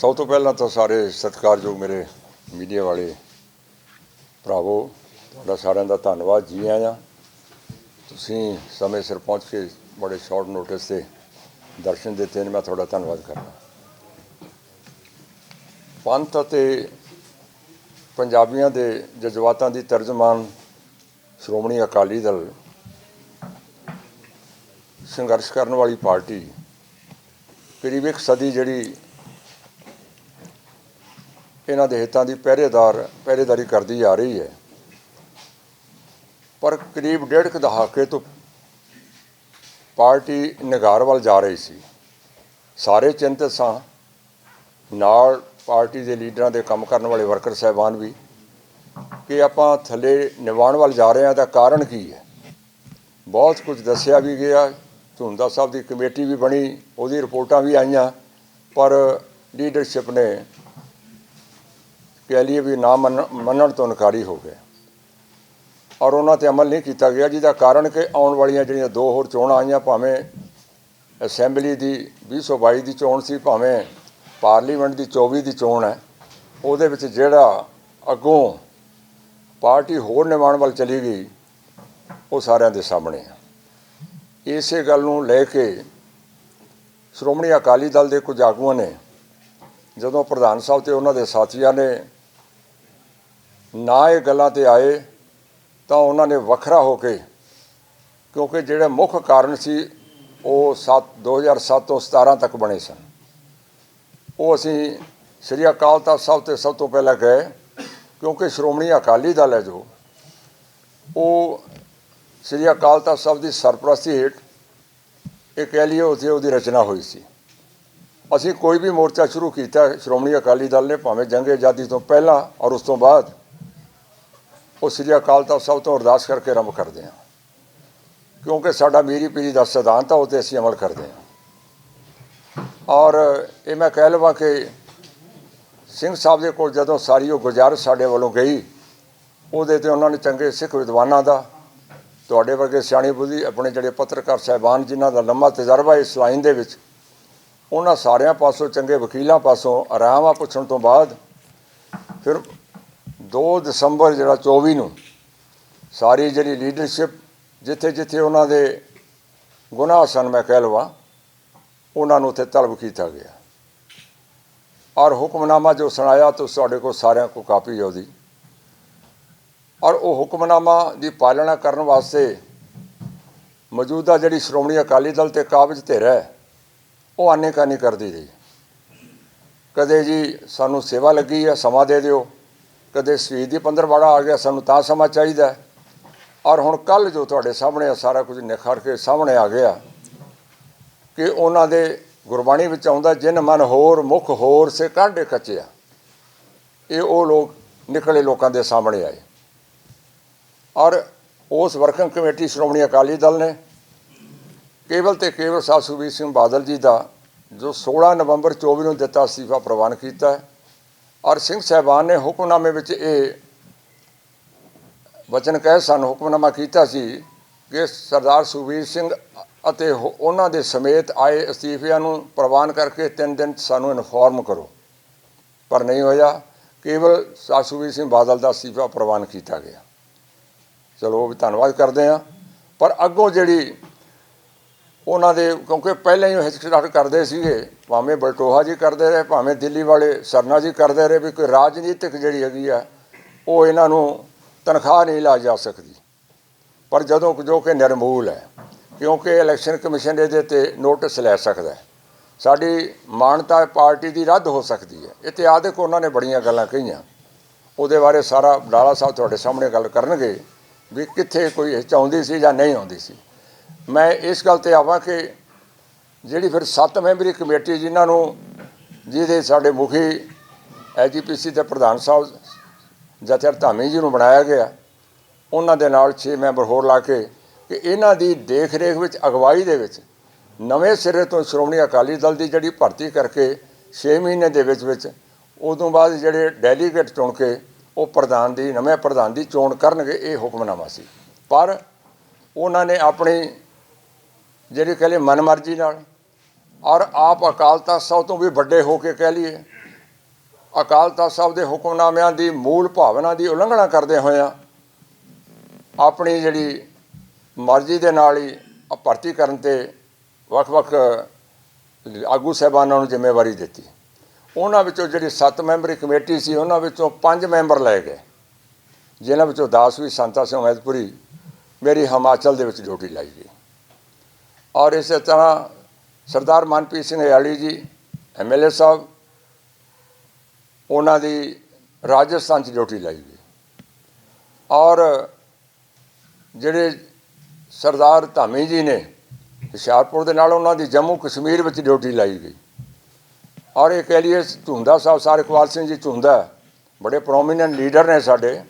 ਸਭ ਤੋਂ ਪਹਿਲਾਂ ਤਾਂ ਸਾਰੇ ਸਤਿਕਾਰਯੋਗ ਮੇਰੇ ਮੀਡੀਆ ਵਾਲੇ ਭਰਾਵੋ, ਤੁਹਾਡਾ ਸਾਰਿਆਂ ਦਾ ਧੰਨਵਾਦ। ਜੀ ਆਇਆਂ। ਤੁਸੀਂ ਸਮੇਂ ਸਿਰ ਪਹੁੰਚ ਕੇ ਬੜੇ ਸ਼ਾਰਟ ਨੋਟਿਸ ਤੇ ਦਰਸ਼ਨ ਦਿੱਤੇ ਨੇ, ਮੈਂ ਤੁਹਾਡਾ ਧੰਨਵਾਦ ਕਰਦਾ। ਪੰਥ ਅਤੇ ਪੰਜਾਬੀਆਂ ਦੇ ਜਜ਼ਬਾਤਾਂ ਦੀ ਤਰਜਮਾਨ ਸ਼੍ਰੋਮਣੀ ਅਕਾਲੀ ਦਲ ਸੰਘਰਸ਼ ਕਰਨ ਵਾਲੀ ਪਾਰਟੀ ਕਰੀਬ ਇੱਕ ਸਦੀ ਜਿਹੜੀ ਇਹਨਾਂ ਦੇ ਹਿੱਤਾਂ ਦੀ ਪਹਿਰੇਦਾਰ, ਪਹਿਰੇਦਾਰੀ ਕਰਦੀ ਆ ਰਹੀ ਹੈ। ਪਰ ਕਰੀਬ ਡੇਢ ਕੁ ਦਹਾਕੇ ਤੋਂ ਪਾਰਟੀ ਨਿਗਾਰ ਵੱਲ ਜਾ ਰਹੀ ਸੀ। ਸਾਰੇ ਚਿੰਤਤ ਸਾਂ, ਨਾਲ ਪਾਰਟੀ ਦੇ ਲੀਡਰਾਂ ਦੇ ਕੰਮ ਕਰਨ ਵਾਲੇ ਵਰਕਰ ਸਹਿਬਾਨ ਵੀ, ਕਿ ਆਪਾਂ ਥੱਲੇ ਨਿਵਾਣ ਵੱਲ ਜਾ ਰਹੇ ਹਾਂ ਤਾਂ ਕਾਰਨ ਕੀ ਹੈ? ਬਹੁਤ ਕੁਝ ਦੱਸਿਆ ਵੀ ਗਿਆ। ਝੁੰਦਾ ਸਾਹਿਬ ਦੀ ਕਮੇਟੀ ਵੀ ਬਣੀ, ਉਹਦੀ ਰਿਪੋਰਟਾਂ ਵੀ ਆਈਆਂ, ਪਰ ਲੀਡਰਸ਼ਿਪ ਨੇ ਕਹਿ ਲਈਏ ਵੀ ਨਾ ਮੰਨ- ਮੰਨਣ ਤੋਂ ਇਨਕਾਰੀ ਹੋ ਗਏ। ਔਰ ਉਹਨਾਂ ਤੇ ਅਮਲ ਨਹੀਂ ਕੀਤਾ ਗਿਆ, ਜਿਹਦਾ ਕਾਰਨ ਕਿ ਆਉਣ ਵਾਲੀਆਂ ਜਿਹੜੀਆਂ ਦੋ ਹੋਰ ਚੋਣਾਂ ਆਈਆਂ, ਭਾਵੇਂ ਅਸੈਂਬਲੀ ਦੀ 2022 ਦੀ ਚੋਣ ਸੀ, ਭਾਵੇਂ ਪਾਰਲੀਮੈਂਟ ਦੀ 24 ਦੀ ਚੋਣ ਹੈ, ਉਹਦੇ ਵਿੱਚ ਜਿਹੜਾ ਅੱਗੋਂ ਪਾਰਟੀ ਹੋਰ ਨਿਰਮਾਣ ਵੱਲ ਚਲੀ ਗਈ, ਉਹ ਸਾਰਿਆਂ ਦੇ ਸਾਹਮਣੇ ਆ। ਇਸੇ ਗੱਲ ਨੂੰ ਲੈ ਕੇ ਸ਼੍ਰੋਮਣੀ ਅਕਾਲੀ ਦਲ ਦੇ ਕੁਝ ਆਗੂਆਂ ਨੇ ਜਦੋਂ ਪ੍ਰਧਾਨ ਸਾਹਿਬ ਤੇ ਉਹਨਾਂ ਦੇ ਸਾਥੀਆਂ ਨੇ ਨਾ ਇਹ ਗੱਲਾਂ ਤੇ ਆਏ, ਤਾਂ ਉਹਨਾਂ ਨੇ ਵੱਖਰਾ ਹੋ ਕੇ, ਕਿਉਂਕਿ ਜਿਹੜੇ ਮੁੱਖ ਕਾਰਨ ਸੀ, ਉਹ 7 2007 ਤੋਂ 17 ਤੱਕ ਬਣੇ ਸਨ। ਉਹ ਅਸੀਂ ਸ੍ਰੀ ਅਕਾਲ ਤਖਤ ਸਾਹਿਬ ਤੇ ਸਭ ਤੋਂ ਪਹਿਲਾਂ ਗਏ, ਕਿਉਂਕਿ ਸ਼੍ਰੋਮਣੀ ਅਕਾਲੀ ਦਲ ਹੈ ਜੋ, ਉਹ ਸ੍ਰੀ ਅਕਾਲ ਤਖਤ ਸਾਹਿਬ ਦੀ ਸਰਪ੍ਰਸਤੀ ਹੇਠ ਇਹ ਕਹਿ ਲਈਏ ਉੱਥੇ ਉਹਦੀ ਰਚਨਾ ਹੋਈ ਸੀ। ਅਸੀਂ ਕੋਈ ਵੀ ਮੋਰਚਾ ਸ਼ੁਰੂ ਕੀਤਾ, ਸ਼੍ਰੋਮਣੀ ਅਕਾਲੀ ਦਲ ਨੇ ਭਾਵੇਂ ਜੰਗ ਆਜ਼ਾਦੀ ਤੋਂ ਪਹਿਲਾਂ ਔਰ ਉਸ ਤੋਂ ਬਾਅਦ, ਉਹ ਸ੍ਰੀ ਅਕਾਲ ਤਖਤ ਸਾਹਿਬ ਤੋਂ ਅਰਦਾਸ ਕਰਕੇ ਆਰੰਭ ਕਰਦੇ ਹਾਂ। ਕਿਉਂਕਿ ਸਾਡਾ ਮੀਰੀ ਪੀਰੀ ਦਾ ਸਿਧਾਂਤ ਆ, ਉਹ ਤੇ ਅਸੀਂ ਅਮਲ ਕਰਦੇ ਹਾਂ। ਔਰ ਇਹ ਮੈਂ ਕਹਿ ਲਵਾਂ ਕਿ ਸਿੰਘ ਸਾਹਿਬ ਦੇ ਕੋਲ ਜਦੋਂ ਸਾਰੀ ਉਹ ਗੁਜ਼ਾਰਿਸ਼ ਸਾਡੇ ਵੱਲੋਂ ਗਈ, ਉਹਦੇ ਤੇ ਉਹਨਾਂ ਨੇ ਚੰਗੇ ਸਿੱਖ ਵਿਦਵਾਨਾਂ ਦਾ, ਤੁਹਾਡੇ ਵਰਗੇ ਸਿਆਣੀ ਬੁੱਧੀ, ਆਪਣੇ ਜਿਹੜੇ ਪੱਤਰਕਾਰ ਸਹਿਬਾਨ ਜਿਨ੍ਹਾਂ ਦਾ ਲੰਮਾ ਤਜਰਬਾ ਇਸ ਲਾਈਨ ਦੇ ਵਿੱਚ ਉਹਨਾਂ ਸਾਰਿਆਂ ਪਾਸੋਂ, ਚੰਗੇ ਵਕੀਲਾਂ ਪਾਸੋਂ ਆਰਾਮਾ ਪੁੱਛਣ ਤੋਂ ਬਾਅਦ ਫਿਰ 2 ਦਸੰਬਰ ਜਿਹੜਾ 24 ਨੂੰ ਸਾਰੀ ਜਿਹੜੀ ਲੀਡਰਸ਼ਿਪ ਜਿੱਥੇ ਜਿੱਥੇ ਉਹਨਾਂ ਦੇ ਗੁਨਾਹ ਸਨ, ਮੈਂ ਕਹਿ ਲਵਾਂ, ਉਹਨਾਂ ਨੂੰ ਉੱਥੇ ਤਲਬ ਕੀਤਾ ਗਿਆ। ਔਰ ਹੁਕਮਨਾਮਾ ਜੋ ਸੁਣਾਇਆ ਤਾਂ ਤੁਹਾਡੇ ਕੋਲ ਸਾਰਿਆਂ ਕੋਲ ਕਾਪੀ ਹੈ ਉਹਦੀ। ਔਰ ਉਹ ਹੁਕਮਨਾਮਾ ਦੀ ਪਾਲਣਾ ਕਰਨ ਵਾਸਤੇ ਮੌਜੂਦਾ ਜਿਹੜੀ ਸ਼੍ਰੋਮਣੀ ਅਕਾਲੀ ਦਲ ਤੇ ਕਾਬਜ ਧਿਰ ਹੈ ਉਹ ਆਨੇਕਾਨੀ ਕਰਦੀ ਰਹੀ। ਕਦੇ ਜੀ ਸਾਨੂੰ ਸੇਵਾ ਲੱਗੀ ਆ, ਸਮਾਂ ਦੇ ਦਿਓ। ਕਦੇ ਸ਼ਹੀਦ ਦੀ ਪੰਦਰਵਾੜਾ ਆ ਗਿਆ, ਸਾਨੂੰ ਤਾਂ ਸਮਾਂ ਚਾਹੀਦਾ। ਔਰ ਹੁਣ ਕੱਲ ਜੋ ਤੁਹਾਡੇ ਸਾਹਮਣੇ ਆ, ਸਾਰਾ ਕੁਝ ਨਿਖਰ ਕੇ ਸਾਹਮਣੇ ਆ ਗਿਆ। ਕਿ ਉਹਨਾਂ ਦੇ ਗੁਰਬਾਣੀ ਵਿੱਚ ਆਉਂਦਾ, ਜਿਨ ਮਨ ਹੋਰ, ਮੁਖ ਹੋਰ ਸੇ ਕਾਢੇ ਕੱਚਿਆ ਇਹ ਉਹ ਲੋਕ, ਨਿਕਲੇ ਲੋਕਾਂ ਦੇ ਸਾਹਮਣੇ ਆਏ। ਔਰ ਉਸ ਵਰਕਿੰਗ ਕਮੇਟੀ ਸ਼੍ਰੋਮਣੀ ਅਕਾਲੀ ਦਲ ਨੇ ਕੇਵਲ ਤੇ ਕੇਵਲ ਸਾਹਿਬ ਸੁਖਬੀਰ ਸਿੰਘ ਬਾਦਲ ਜੀ ਦਾ, ਜੋ 16 ਨਵੰਬਰ 24 ਨੂੰ ਦਿੱਤਾ ਅਸਤੀਫਾ ਪ੍ਰਵਾਨ ਕੀਤਾ ਹੈ, ਔਰ ਸਿੰਘ ਸਾਹਿਬਾਨ ਨੇ ਹੁਕਮਨਾਮੇ ਵਿੱਚ ਇਹ ਵਚਨ ਕਹਿ ਸਾਨੂੰ ਹੁਕਮਨਾਮਾ ਕੀਤਾ ਸੀ ਕਿ ਸਰਦਾਰ ਸੁਖਬੀਰ ਸਿੰਘ ਅਤੇ ਹੋ- ਉਹਨਾਂ ਦੇ ਸਮੇਤ ਆਏ ਅਸਤੀਫਿਆਂ ਨੂੰ ਪ੍ਰਵਾਨ ਕਰਕੇ ਤਿੰਨ ਦਿਨ ਸਾਨੂੰ ਇਨਫੋਰਮ ਕਰੋ। ਪਰ ਨਹੀਂ ਹੋਇਆ, ਕੇਵਲ ਸਰਦਾਰ ਸੁਖਬੀਰ ਸਿੰਘ ਬਾਦਲ ਦਾ ਅਸਤੀਫਾ ਪ੍ਰਵਾਨ ਕੀਤਾ ਗਿਆ। ਚਲੋ ਉਹ ਵੀ ਧੰਨਵਾਦ ਕਰਦੇ ਹਾਂ, ਪਰ ਅੱਗੋਂ ਜਿਹੜੀ ਉਹਨਾਂ ਦੇ, ਕਿਉਂਕਿ ਪਹਿਲਾਂ ਹੀ ਉਹ ਹਿਚਕਚਾਹਟ ਕਰਦੇ ਸੀਗੇ, ਭਾਵੇਂ ਬਲਟੋਹਾ ਜੀ ਕਰਦੇ ਰਹੇ, ਭਾਵੇਂ ਦਿੱਲੀ ਵਾਲੇ ਸਰਨਾ ਜੀ ਕਰਦੇ ਰਹੇ, ਵੀ ਕੋਈ ਰਾਜਨੀਤਿਕ ਜਿਹੜੀ ਹੈਗੀ ਆ, ਉਹ ਇਹਨਾਂ ਨੂੰ ਤਨਖਾਹ ਨਹੀਂ ਲਾ ਜਾ ਸਕਦੀ। ਪਰ ਜਦੋਂ ਜੋ ਕਿ ਨਿਰਮੂਲ ਹੈ, ਕਿਉਂਕਿ ਇਲੈਕਸ਼ਨ ਕਮਿਸ਼ਨ ਇਹਦੇ ਤੇ ਨੋਟਿਸ ਲੈ ਸਕਦਾ ਹੈ। ਸਾਡੀ ਮਾਨਤਾ ਪਾਰਟੀ ਦੀ ਰੱਦ ਹੋ ਸਕਦੀ ਹੈ। ਇਤਿਹਾਦਿਕ ਉਹਨਾਂ ਨੇ ਬੜੀਆਂ ਗੱਲਾਂ ਕਹੀਆਂ। ਉਹਦੇ ਬਾਰੇ ਸਾਰਾ ਬਡਾਲਾ ਸਾਹਿਬ ਤੁਹਾਡੇ ਸਾਹਮਣੇ ਗੱਲ ਕਰਨਗੇ, ਵੀ ਕਿੱਥੇ ਕੋਈ ਹਿੱਚ ਆਉਂਦੀ ਸੀ ਜਾਂ ਨਹੀਂ ਆਉਂਦੀ ਸੀ। ਮੈਂ ਇਸ ਗੱਲ ਤੇ ਆਵਾਂ ਕਿ ਜਿਹੜੀ ਫਿਰ ਸੱਤ ਮੈਂਬਰੀ ਕਮੇਟੀ ਜਿਨ੍ਹਾਂ ਨੂੰ, ਜਿਹਦੇ ਸਾਡੇ ਮੁਖੀ ਐਜੀਪੀਸੀ ਦੇ ਪ੍ਰਧਾਨ ਸਾਹਿਬ ਜਥੇਦਾਰ ਧਾਮੀ ਜੀ ਨੂੰ ਬਣਾਇਆ ਗਿਆ, ਉਹਨਾਂ ਦੇ ਨਾਲ 6 ਮੈਂਬਰ ਹੋਰ ਲਾ ਕੇ ਕਿ ਇਹਨਾਂ ਦੀ ਦੇਖ ਰੇਖ ਵਿੱਚ, ਅਗਵਾਈ ਦੇ ਵਿੱਚ ਨਵੇਂ ਸਿਰੇ ਤੋਂ ਸ਼੍ਰੋਮਣੀ ਅਕਾਲੀ ਦਲ ਦੀ ਜਿਹੜੀ ਭਰਤੀ ਕਰਕੇ 6 ਮਹੀਨੇ ਦੇ ਵਿੱਚ ਵਿੱਚ ਉਦੋਂ ਬਾਅਦ ਜਿਹੜੇ ਡੈਲੀਗੇਟ ਚੁਣ ਕੇ ਉਹ ਪ੍ਰਧਾਨ ਦੀ, ਨਵੇਂ ਪ੍ਰਧਾਨ ਦੀ ਚੋਣ ਕਰਨਗੇ, ਇਹ ਹੁਕਮਨਾਮਾ ਸੀ। ਪਰ ਉਹਨਾਂ ਨੇ ਆਪਣੀ ਜਿਹੜੀ ਕਹਿੰਦੇ ਮਨਮਰਜ਼ੀ ਨਾਲ। ਔਰ ਆਪ ਅਕਾਲ ਤਖਤ ਸਾਹਿਬ ਤੋਂ ਵੀ ਵੱਡੇ ਹੋ ਕੇ ਕਹਿ ਲਈਏ। ਅਕਾਲ ਤਖਤ ਸਾਹਿਬ ਦੇ ਹੁਕਮਨਾਮਿਆਂ ਦੀ ਮੂਲ ਭਾਵਨਾ ਦੀ ਉਲੰਘਣਾ ਕਰਦੇ ਹੋਇਆਂ ਆਪਣੀ ਜਿਹੜੀ ਮਰਜ਼ੀ ਦੇ ਨਾਲ ਹੀ ਭਰਤੀ ਕਰਨ ਤੇ ਵੱਖ-ਵੱਖ ਆਗੂ ਸਾਹਿਬਾਨਾਂ ਨੂੰ ਜ਼ਿੰਮੇਵਾਰੀ ਦਿੱਤੀ। ਉਹਨਾਂ ਵਿੱਚੋਂ ਜਿਹੜੀ 7 ਮੈਂਬਰੀ ਕਮੇਟੀ ਸੀ, ਉਹਨਾਂ ਵਿੱਚੋਂ 5 ਮੈਂਬਰ ਲਏ ਗਏ। ਜਿਨ੍ਹਾਂ ਵਿੱਚੋਂ ਦਾਸ ਵੀ, ਸੰਤਾ ਸਿੰਘ ਮਹਿਤਪੁਰੀ ਮੇਰੀ ਹਿਮਾਚਲ ਦੇ ਵਿੱਚ ਡਿਊਟੀ ਲਾਈ ਗਈ। ਔਰ ਇਸੇ ਤਰ੍ਹਾਂ ਸਰਦਾਰ ਮਨਪ੍ਰੀਤ ਸਿੰਘ ਯਾਲੀ ਜੀ ਐਮਐਲਏ ਸਾਹਿਬ, ਉਹਨਾਂ ਦੀ ਰਾਜਸਥਾਨ 'ਚ ਡਿਊਟੀ ਲਾਈ ਗਈ। ਔਰ ਜਿਹੜੇ ਸਰਦਾਰ ਧਾਮੀ ਜੀ ਨੇ ਹੁਸ਼ਿਆਰਪੁਰ ਦੇ ਨਾਲ ਉਹਨਾਂ ਦੀ ਜੰਮੂ ਕਸ਼ਮੀਰ ਵਿੱਚ ਡਿਊਟੀ ਲਾਈ ਗਈ। ਔਰ ਇਹ ਕਹਿ ਲਈਏ ਝੁੰਦਾ ਸਾਹਿਬ, ਸਾਰਕਵਾਲ ਸਿੰਘ ਜੀ ਝੁੰਦਾ ਬੜੇ ਪ੍ਰੋਮੀਨੈਂਟ ਲੀਡਰ ਨੇ ਸਾਡੇ।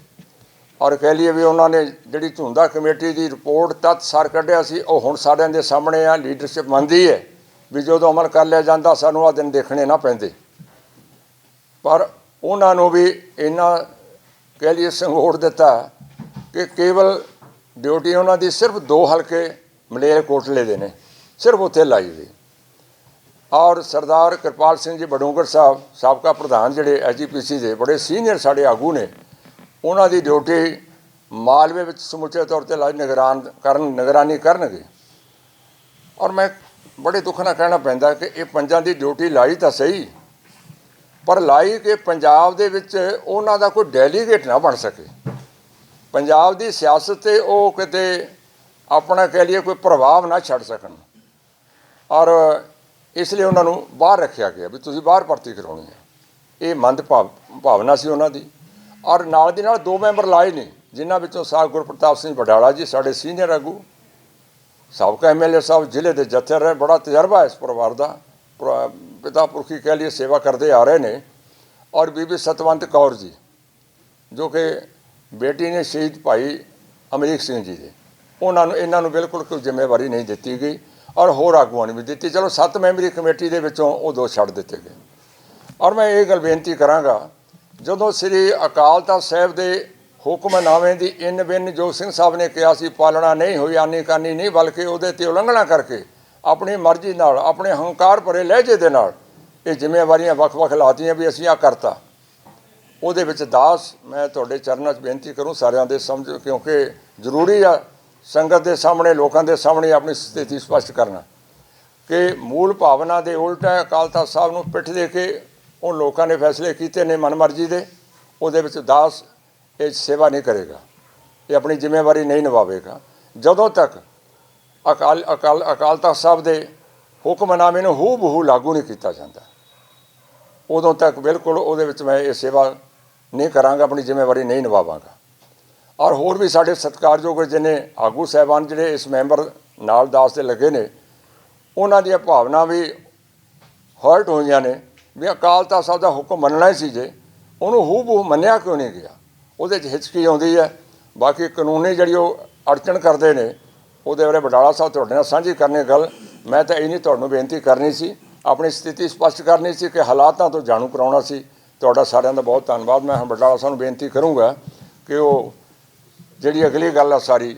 ਔਰ ਕਹਿ ਲਈਏ ਵੀ ਉਹਨਾਂ ਨੇ ਜਿਹੜੀ ਝੁੰਦਾ ਕਮੇਟੀ ਦੀ ਰਿਪੋਰਟ ਤੱਤ ਸਾਰ ਕੱਢਿਆ ਸੀ, ਉਹ ਹੁਣ ਸਾਰਿਆਂ ਦੇ ਸਾਹਮਣੇ ਆ ਲੀਡਰਸ਼ਿਪ ਮੰਨਦੀ ਹੈ ਵੀ ਜਦੋਂ ਅਮਲ ਕਰ ਲਿਆ ਜਾਂਦਾ, ਸਾਨੂੰ ਆ ਦਿਨ ਦੇਖਣੇ ਨਾ ਪੈਂਦੇ। ਪਰ ਉਹਨਾਂ ਨੂੰ ਵੀ ਇੰਨਾ ਕਹਿ ਲਈਏ ਸੰਗੋੜ ਦਿੱਤਾ ਕਿ ਕੇਵਲ ਡਿਊਟੀ ਉਹਨਾਂ ਦੀ ਸਿਰਫ ਦੋ ਹਲਕੇ ਮਲੇਰ ਕੋਟਲੇ ਦੇ ਨੇ, ਸਿਰਫ ਉੱਥੇ ਲਾਈ ਗਈ ਔਰ ਸਰਦਾਰ ਕਿਰਪਾਲ ਸਿੰਘ ਜੀ ਬਡੂੰਗਰ ਸਾਹਿਬ, ਸਾਬਕਾ ਪ੍ਰਧਾਨ ਜਿਹੜੇ ਐਜੀਪੀਸੀ ਦੇ, ਬੜੇ ਸੀਨੀਅਰ ਸਾਡੇ ਆਗੂ ਨੇ ਉਹਨਾਂ ਦੀ ਡਿਊਟੀ ਮਾਲਵੇ ਵਿੱਚ ਸਮੁੱਚੇ ਤੌਰ ਤੇ ਲਾਜ ਨਿਗਰਾਨ ਕਰਨ, ਨਿਗਰਾਨੀ ਕਰਨਗੇ। ਔਰ ਮੈਂ ਬੜੇ ਦੁੱਖ ਨਾਲ ਕਹਿਣਾ ਪੈਂਦਾ ਕਿ ਇਹ ਪੰਜਾਂ ਦੀ ਡਿਊਟੀ ਲਾਈ ਤਾਂ ਸਹੀ, ਪਰ ਲਾਈ ਕਿ ਪੰਜਾਬ ਦੇ ਵਿੱਚ ਉਹਨਾਂ ਦਾ ਕੋਈ ਡੈਲੀਗੇਟ ਨਾ ਬਣ ਸਕੇ। ਪੰਜਾਬ ਦੀ ਸਿਆਸਤ ਤੇ ਉਹ ਕਿਤੇ ਆਪਣਾ ਕਹਿ ਲਈਏ ਕੋਈ ਪ੍ਰਭਾਵ ਨਾ ਛੱਡ ਸਕਣ। ਔਰ ਇਸ ਲਈ ਉਹਨਾਂ ਨੂੰ ਬਾਹਰ ਰੱਖਿਆ ਗਿਆ ਵੀ ਤੁਸੀਂ ਬਾਹਰ ਭਰਤੀ ਕਰਾਉਣੀ ਹੈ। ਇਹ ਮੰਦ ਭਾਵਨਾ ਸੀ ਉਹਨਾਂ ਦੀ। ਔਰ ਨਾਲ ਦੀ ਨਾਲ ਦੋ ਮੈਂਬਰ ਲਾਏ ਨੇ, ਜਿਨ੍ਹਾਂ ਵਿੱਚੋਂ ਸਾਹਿਬ ਗੁਰਪ੍ਰਤਾਪ ਸਿੰਘ ਬਡਾਲਾ ਜੀ, ਸਾਡੇ ਸੀਨੀਅਰ ਆਗੂ, ਸਾਬਕਾ ਐਮਐਲਏ ਸਾਹਿਬ ਜ਼ਿਲ੍ਹੇ ਦੇ ਜੱਥੇ ਰਹੇ ਬੜਾ ਤਜਰਬਾ ਇਸ ਪਰਿਵਾਰ ਦਾ ਪਰ- ਪਿਤਾ ਪੁਰਖੀ ਕਹਿ ਲਈ ਸੇਵਾ ਕਰਦੇ ਆ ਰਹੇ ਨੇ, ਔਰ ਬੀਬੀ ਸਤਵੰਤ ਕੌਰ ਜੀ, ਜੋ ਕਿ ਬੇਟੀ ਨੇ ਸ਼ਹੀਦ ਭਾਈ ਅਮਰੀਕ ਸਿੰਘ ਜੀ ਦੇ। ਉਹਨਾਂ ਨੂੰ, ਇਹਨਾਂ ਨੂੰ ਬਿਲਕੁਲ ਕੋਈ ਜ਼ਿੰਮੇਵਾਰੀ ਨਹੀਂ ਦਿੱਤੀ ਗਈ, ਔਰ ਹੋਰ ਆਗੂਆਂ ਨੂੰ ਵੀ ਦਿੱਤੀ। ਚਲੋ, ਸੱਤ ਮੈਂਬਰੀ ਕਮੇਟੀ ਦੇ ਵਿੱਚੋਂ ਉਹ ਦੋ ਛੱਡ ਦਿੱਤੇ ਗਏ। ਔਰ ਮੈਂ ਇਹ ਗੱਲ ਬੇਨਤੀ ਕਰਾਂਗਾ ਜਦੋਂ ਸ੍ਰੀ ਅਕਾਲ ਤਖਤ ਸਾਹਿਬ ਦੇ ਹੁਕਮਨਾਮੇ ਦੀ ਇਨ ਬਿਨ ਜੋ ਸਿੰਘ ਸਾਹਿਬ ਨੇ ਕਿਹਾ ਸੀ, ਪਾਲਣਾ ਨਹੀਂ ਹੋਈ ਆਨੀ ਕਾਨੀ ਨਹੀਂ, ਬਲਕਿ ਉਹਦੇ ਤੇ ਉਲੰਘਣਾ ਕਰਕੇ ਆਪਣੀ ਮਰਜ਼ੀ ਨਾਲ, ਆਪਣੇ ਹੰਕਾਰ ਭਰੇ ਲਹਿਜੇ ਦੇ ਨਾਲ ਇਹ ਜ਼ਿੰਮੇਵਾਰੀਆਂ ਵੱਖ-ਵੱਖ ਲਾਤੀਆਂ ਵੀ ਅਸੀਂ ਆ ਕਰਤਾ। ਉਹਦੇ ਵਿੱਚ ਦਾਸ, ਮੈਂ ਤੁਹਾਡੇ ਚਰਨਾਂ 'ਚ ਬੇਨਤੀ ਕਰੂੰ ਸਾਰਿਆਂ ਦੇ ਸਮਝ, ਕਿਉਂਕਿ ਜ਼ਰੂਰੀ ਆ ਸੰਗਤ ਦੇ ਸਾਹਮਣੇ, ਲੋਕਾਂ ਦੇ ਸਾਹਮਣੇ ਆਪਣੀ ਸਥਿਤੀ ਸਪਸ਼ਟ ਕਰਨਾ। ਕਿ ਮੂਲ ਭਾਵਨਾ ਦੇ ਉਲਟ ਹੈ ਅਕਾਲ ਤਖਤ ਸਾਹਿਬ ਨੂੰ ਪਿੱਠ ਦੇ ਕੇ ਉਹ ਲੋਕਾਂ ਨੇ ਫੈਸਲੇ ਕੀਤੇ ਨੇ ਮਨਮਰਜ਼ੀ ਦੇ, ਉਹਦੇ ਵਿੱਚ ਦਾਸ ਇਹ ਸੇਵਾ ਨਹੀਂ ਕਰੇਗਾ। ਇਹ ਆਪਣੀ ਜ਼ਿੰਮੇਵਾਰੀ ਨਹੀਂ ਨਿਭਾਵੇਗਾ। ਜਦੋਂ ਤੱਕ ਅਕਾਲ ਅਕਾਲ ਅਕਾਲ ਤਖਤ ਸਾਹਿਬ ਦੇ ਹੁਕਮਨਾਮੇ ਨੂੰ ਹੂ ਬਹੂ ਲਾਗੂ ਨਹੀਂ ਕੀਤਾ ਜਾਂਦਾ, ਉਦੋਂ ਤੱਕ ਬਿਲਕੁਲ ਉਹਦੇ ਵਿੱਚ ਮੈਂ ਇਹ ਸੇਵਾ ਨਹੀਂ ਕਰਾਂਗਾ, ਆਪਣੀ ਜ਼ਿੰਮੇਵਾਰੀ ਨਹੀਂ ਨਿਭਾਵਾਂਗਾ। ਔਰ ਹੋਰ ਵੀ ਸਾਡੇ ਸਤਿਕਾਰਯੋਗ ਜਿਹਨੇ ਆਗੂ ਸਹਿਬਾਨ ਜਿਹੜੇ ਇਸ ਮੈਂਬਰ ਨਾਲ ਦਾਸ ਦੇ ਲੱਗੇ ਨੇ, ਉਹਨਾਂ ਦੀਆਂ ਭਾਵਨਾ ਵੀ ਹਰਟ ਹੋਈਆਂ ਨੇ। ਵੀ ਅਕਾਲ ਤਖਤ ਸਾਹਿਬ ਦਾ ਹੁਕਮ ਮੰਨਣਾ ਹੀ ਸੀ ਜੇ, ਉਹਨੂੰ ਹੂ ਬਹੂ ਮੰਨਿਆ ਕਿਉਂ ਨਹੀਂ ਗਿਆ? ਉਹਦੇ 'ਚ ਹਿਚਕੀ ਆਉਂਦੀ ਹੈ? ਬਾਕੀ ਕਾਨੂੰਨੀ ਜਿਹੜੀ ਉਹ ਅੜਚਣ ਕਰਦੇ ਨੇ, ਉਹਦੇ ਬਾਰੇ ਬਟਾਲਾ ਸਾਹਿਬ ਤੁਹਾਡੇ ਨਾਲ ਸਾਂਝੀ ਕਰਨੀ ਗੱਲ। ਮੈਂ ਤਾਂ ਇਹ ਨਹੀਂ ਤੁਹਾਨੂੰ ਬੇਨਤੀ ਕਰਨੀ ਸੀ, ਆਪਣੀ ਸਥਿਤੀ ਸਪਸ਼ਟ ਕਰਨੀ ਸੀ ਕਿ ਹਾਲਾਤਾਂ ਤੋਂ ਜਾਣੂ ਕਰਾਉਣਾ ਸੀ। ਤੁਹਾਡਾ ਸਾਰਿਆਂ ਦਾ ਬਹੁਤ ਧੰਨਵਾਦ। ਮੈਂ ਹੁਣ ਬਡਾਲਾ ਸਾਹਿਬ ਨੂੰ ਬੇਨਤੀ ਕਰੂੰਗਾ ਕਿ ਉਹ ਜਿਹੜੀ ਅਗਲੀ ਗੱਲ ਆ ਸਾਰੀ,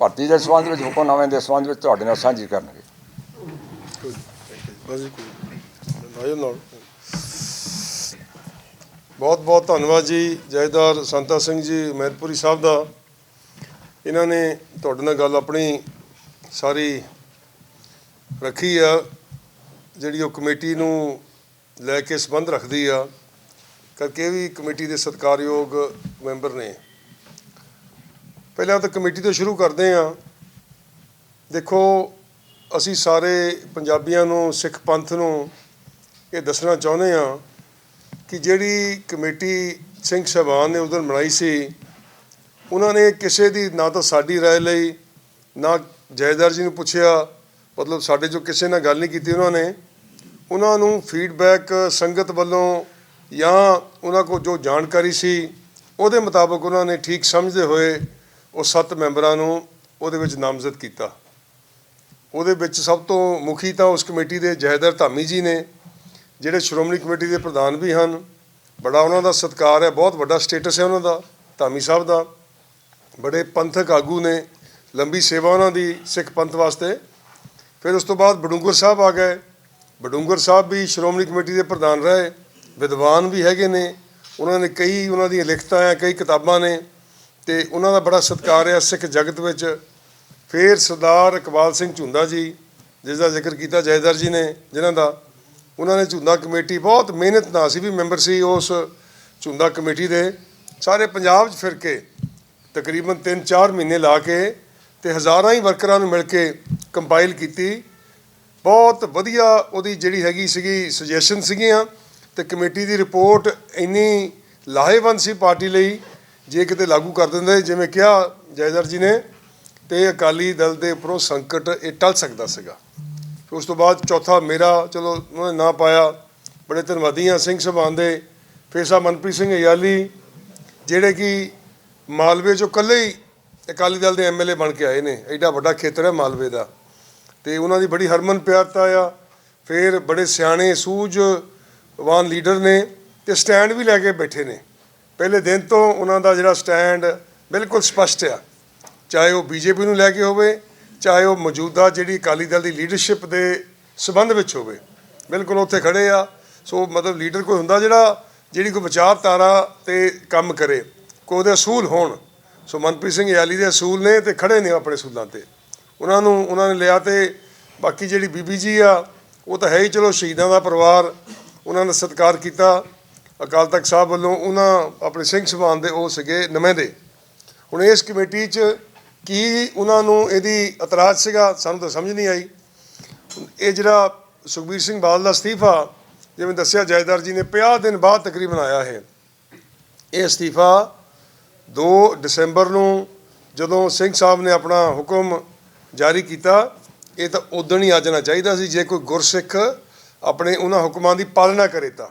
ਭਰਤੀ ਦੇ ਸੰਬੰਧ ਵਿੱਚ ਹੁਕਮਨਾਮੇ ਦੇ ਸੰਬੰਧ ਵਿੱਚ ਤੁਹਾਡੇ ਨਾਲ ਸਾਂਝੀ ਕਰਨਗੇ ਬਸ ਜੀ ਕੋਈ ਆਇਓ ਨਾਲ ਬਹੁਤ ਬਹੁਤ ਧੰਨਵਾਦ ਜੀ ਜੈਦਾਰ ਸੰਤਾ ਸਿੰਘ ਜੀ, ਮਹਿਤਪੁਰੀ ਸਾਹਿਬ ਦਾ। ਇਹਨਾਂ ਨੇ ਤੁਹਾਡੇ ਨਾਲ ਗੱਲ ਆਪਣੀ ਸਾਰੀ ਰੱਖੀ ਆ, ਜਿਹੜੀ ਉਹ ਕਮੇਟੀ ਨੂੰ ਲੈ ਕੇ ਸੰਬੰਧ ਰੱਖਦੀ ਆ। ਕਰਕੇ ਇਹ ਵੀ ਕਮੇਟੀ ਦੇ ਸਤਿਕਾਰਯੋਗ ਮੈਂਬਰ ਨੇ। ਪਹਿਲਾਂ ਤਾਂ ਕਮੇਟੀ ਤੋਂ ਸ਼ੁਰੂ ਕਰਦੇ ਆ। ਦੇਖੋ, ਅਸੀਂ ਸਾਰੇ ਪੰਜਾਬੀਆਂ ਨੂੰ, ਸਿੱਖ ਪੰਥ ਨੂੰ ਇਹ ਦੱਸਣਾ ਚਾਹੁੰਦੇ ਆ ਕਿ ਜਿਹੜੀ ਕਮੇਟੀ ਸਿੰਘ ਸਾਹਿਬਾਨ ਨੇ ਉਸ ਦਿਨ ਬਣਾਈ ਸੀ, ਉਹਨਾਂ ਨੇ ਕਿਸੇ ਦੀ ਨਾ ਤਾਂ ਸਾਡੀ ਰਾਏ ਲਈ, ਨਾ ਜੈਦਾਰ ਜੀ ਨੂੰ ਪੁੱਛਿਆ, ਮਤਲਬ ਸਾਡੇ ਜੋ ਕਿਸੇ ਨਾਲ ਗੱਲ ਨਹੀਂ ਕੀਤੀ ਉਹਨਾਂ ਨੇ। ਉਹਨਾਂ ਨੂੰ ਫੀਡਬੈਕ ਸੰਗਤ ਵੱਲੋਂ ਜਾਂ ਉਹਨਾਂ ਕੋਲ ਜੋ ਜਾਣਕਾਰੀ ਸੀ, ਉਹਦੇ ਮੁਤਾਬਕ ਉਹਨਾਂ ਨੇ ਠੀਕ ਸਮਝਦੇ ਹੋਏ ਉਹ ਸੱਤ ਮੈਂਬਰਾਂ ਨੂੰ ਉਹਦੇ ਵਿੱਚ ਨਾਮਜ਼ਦ ਕੀਤਾ। ਉਹਦੇ ਵਿੱਚ ਸਭ ਤੋਂ ਮੁਖੀ ਤਾਂ ਉਸ ਕਮੇਟੀ ਦੇ ਜਹੇਦਰ ਧਾਮੀ ਜੀ ਨੇ। ਜਿਹੜੇ ਸ਼੍ਰੋਮਣੀ ਕਮੇਟੀ ਦੇ ਪ੍ਰਧਾਨ ਵੀ ਹਨ, ਬੜਾ ਉਹਨਾਂ ਦਾ ਸਤਿਕਾਰ ਹੈ, ਬਹੁਤ ਵੱਡਾ ਸਟੇਟਸ ਹੈ ਉਹਨਾਂ ਦਾ, ਧਾਮੀ ਸਾਹਿਬ ਦਾ। ਬੜੇ ਪੰਥਕ ਆਗੂ ਨੇ, ਲੰਬੀ ਸੇਵਾ ਉਹਨਾਂ ਦੀ ਸਿੱਖ ਪੰਥ ਵਾਸਤੇ। ਫਿਰ ਉਸ ਤੋਂ ਬਾਅਦ ਬਡੂੰਗਰ ਸਾਹਿਬ ਆ ਗਏ। ਬਡੂੰਗਰ ਸਾਹਿਬ ਵੀ ਸ਼੍ਰੋਮਣੀ ਕਮੇਟੀ ਦੇ ਪ੍ਰਧਾਨ ਰਹੇ, ਵਿਦਵਾਨ ਵੀ ਹੈਗੇ ਨੇ। ਉਹਨਾਂ ਨੇ ਕਈ ਉਹਨਾਂ ਦੀਆਂ ਲਿਖਤਾਂ ਆ, ਕਈ ਕਿਤਾਬਾਂ ਨੇ, ਤੇ ਉਹਨਾਂ ਦਾ ਬੜਾ ਸਤਿਕਾਰ ਹੈ ਸਿੱਖ ਜਗਤ ਵਿੱਚ। ਫਿਰ ਸਰਦਾਰ ਇਕਬਾਲ ਸਿੰਘ ਝੁੰਦਾ ਜੀ, ਜਿਸ ਦਾ ਜ਼ਿਕਰ ਕੀਤਾ ਜੈਦਰ ਜੀ ਨੇ, ਜਿਨ੍ਹਾਂ ਦਾ ਉਹਨਾਂ ਨੇ ਝੁੰਦਾ ਕਮੇਟੀ ਬਹੁਤ ਮਿਹਨਤ ਨਾਲ ਸੀ ਵੀ ਮੈਂਬਰ ਸੀ ਉਸ ਝੁੰਦਾ ਕਮੇਟੀ ਦੇ। ਸਾਰੇ ਪੰਜਾਬ 'ਚ ਫਿਰ ਕੇ ਤਕਰੀਬਨ 3-4 ਮਹੀਨੇ ਲਾ ਕੇ ਤੇ ਹਜ਼ਾਰਾਂ ਹੀ ਵਰਕਰਾਂ ਨੂੰ ਮਿਲ ਕੇ ਕੰਪਾਈਲ ਕੀਤੀ। ਬਹੁਤ ਵਧੀਆ ਉਹਦੀ ਜਿਹੜੀ ਹੈਗੀ ਸੀਗੀ ਸੁਜੈਸ਼ਨ ਸੀਗੀਆਂ ਤੇ ਕਮੇਟੀ ਦੀ ਰਿਪੋਰਟ ਇੰਨੀ ਲਾਹੇਵੰਦ ਸੀ ਪਾਰਟੀ ਲਈ, ਜੇ ਕਿਤੇ ਲਾਗੂ ਕਰ ਦਿੰਦੇ, ਜਿਵੇਂ ਕਿਹਾ ਜੈਦਰ ਜੀ ਨੇ, ਤੇ ਅਕਾਲੀ ਦਲ ਦੇ ਉੱਪਰੋਂ ਸੰਕਟ ਇਹ ਟਲ ਸਕਦਾ ਸੀਗਾ। ਉਸ ਤੋਂ ਬਾਅਦ ਚੌਥਾ ਮੇਰਾ, ਚਲੋ ਉਹਨਾਂ ਨੇ ਨਾਂ ਪਾਇਆ, ਬੜੇ ਧੰਨਵਾਦੀ ਹਾਂ ਸਿੰਘ ਸਭਾਨ ਦੇ, ਫਿਰ ਸਾਹਿਬ ਮਨਪ੍ਰੀਤ ਸਿੰਘ ਅਯਾਲੀ ਜਿਹੜੇ ਕਿ ਮਾਲਵੇ ਚੋਂ ਇਕੱਲੇ ਹੀ ਅਕਾਲੀ ਦਲ ਦੇ ਐਮਐਲਏ ਬਣ ਕੇ ਆਏ ਨੇ, ਐਡਾ ਵੱਡਾ ਖੇਤਰ ਹੈ ਮਾਲਵੇ ਦਾ। ਤੇ ਉਹਨਾਂ ਦੀ ਬੜੀ ਹਰਮਨ ਪਿਆਰਤਾ ਆ, ਫਿਰ ਬੜੇ ਸਿਆਣੇ ਸੂਝਵਾਨ ਲੀਡਰ ਨੇ ਤੇ ਸਟੈਂਡ ਵੀ ਲੈ ਕੇ ਬੈਠੇ ਨੇ। ਪਹਿਲੇ ਦਿਨ ਤੋਂ ਉਹਨਾਂ ਦਾ ਜਿਹੜਾ ਸਟੈਂਡ ਬਿਲਕੁਲ ਸਪਸ਼ਟ ਆ, ਚਾਹੇ ਉਹ ਬੀਜੇਪੀ ਨੂੰ ਲੈ ਕੇ ਹੋਵੇ ਚਾਹੇ ਉਹ ਮੌਜੂਦਾ ਜਿਹੜੀ ਅਕਾਲੀ ਦਲ ਦੀ ਲੀਡਰਸ਼ਿਪ ਦੇ ਸਬੰਧ ਵਿੱਚ ਹੋਵੇ, ਬਿਲਕੁਲ ਉੱਥੇ ਖੜੇ ਆ। ਸੋ ਮਤਲਬ ਲੀਡਰ ਕੋਈ ਹੁੰਦਾ ਜਿਹੜਾ, ਜਿਹੜੀ ਕੋਈ ਵਿਚਾਰਧਾਰਾ ਤੇ ਕੰਮ ਕਰੇ, ਕੋਈ ਉਹਦੇ ਅਸੂਲ ਹੋਣ। ਸੋ ਮਨਪ੍ਰੀਤ ਸਿੰਘ ਯਾਲੀ ਦੇ ਅਸੂਲ ਨੇ ਤੇ ਖੜੇ ਨੇ ਆਪਣੇ ਅਸੂਲਾਂ ਤੇ। ਉਹਨਾਂ ਨੂੰ, ਉਹਨਾਂ ਨੇ ਲਿਆ ਤੇ ਬਾਕੀ ਜਿਹੜੀ ਬੀਬੀ ਜੀ ਆ, ਉਹ ਤਾਂ ਹੈ ਹੀ ਚਲੋ ਸ਼ਹੀਦਾਂ ਦਾ ਪਰਿਵਾਰ, ਉਹਨਾਂ ਨੇ ਸਤਿਕਾਰ ਕੀਤਾ। ਅਕਾਲ ਤਖਤ ਸਾਹਿਬ ਵੱਲੋਂ ਉਹਨਾਂ ਆਪਣੇ ਸਿੰਘ ਸਭਾਨ ਦੇ ਉਹ ਸੀਗੇ ਨੁਮਾਇੰਦੇ ਹੁਣ ਇਸ ਕਮੇਟੀ 'ਚ ਕੀ ਉਹਨਾਂ ਨੂੰ ਇਹਦੀ ਇਤਰਾਜ਼ ਸੀਗਾ? ਸਾਨੂੰ ਤਾਂ ਸਮਝ ਨਹੀਂ ਆਈ। ਇਹ ਜਿਹੜਾ ਸੁਖਬੀਰ ਸਿੰਘ ਬਾਦਲ ਦਾ ਅਸਤੀਫਾ, ਜਿਵੇਂ ਦੱਸਿਆ ਜਾਇਦਾਰ ਜੀ ਨੇ 50 ਦਿਨ ਬਾਅਦ ਤਕਰੀਬਨ ਆਇਆ ਹੈ ਇਹ ਅਸਤੀਫਾ 2 ਦਸੰਬਰ ਨੂੰ ਜਦੋਂ ਸਿੰਘ ਸਾਹਿਬ ਨੇ ਆਪਣਾ ਹੁਕਮ ਜਾਰੀ ਕੀਤਾ, ਇਹ ਤਾਂ ਉਦੋਂ ਹੀ ਆ ਜਾਣਾ ਚਾਹੀਦਾ ਸੀ, ਜੇ ਕੋਈ ਗੁਰਸਿੱਖ ਆਪਣੇ ਉਹਨਾਂ ਹੁਕਮਾਂ ਦੀ ਪਾਲਣਾ ਕਰੇ ਤਾਂ।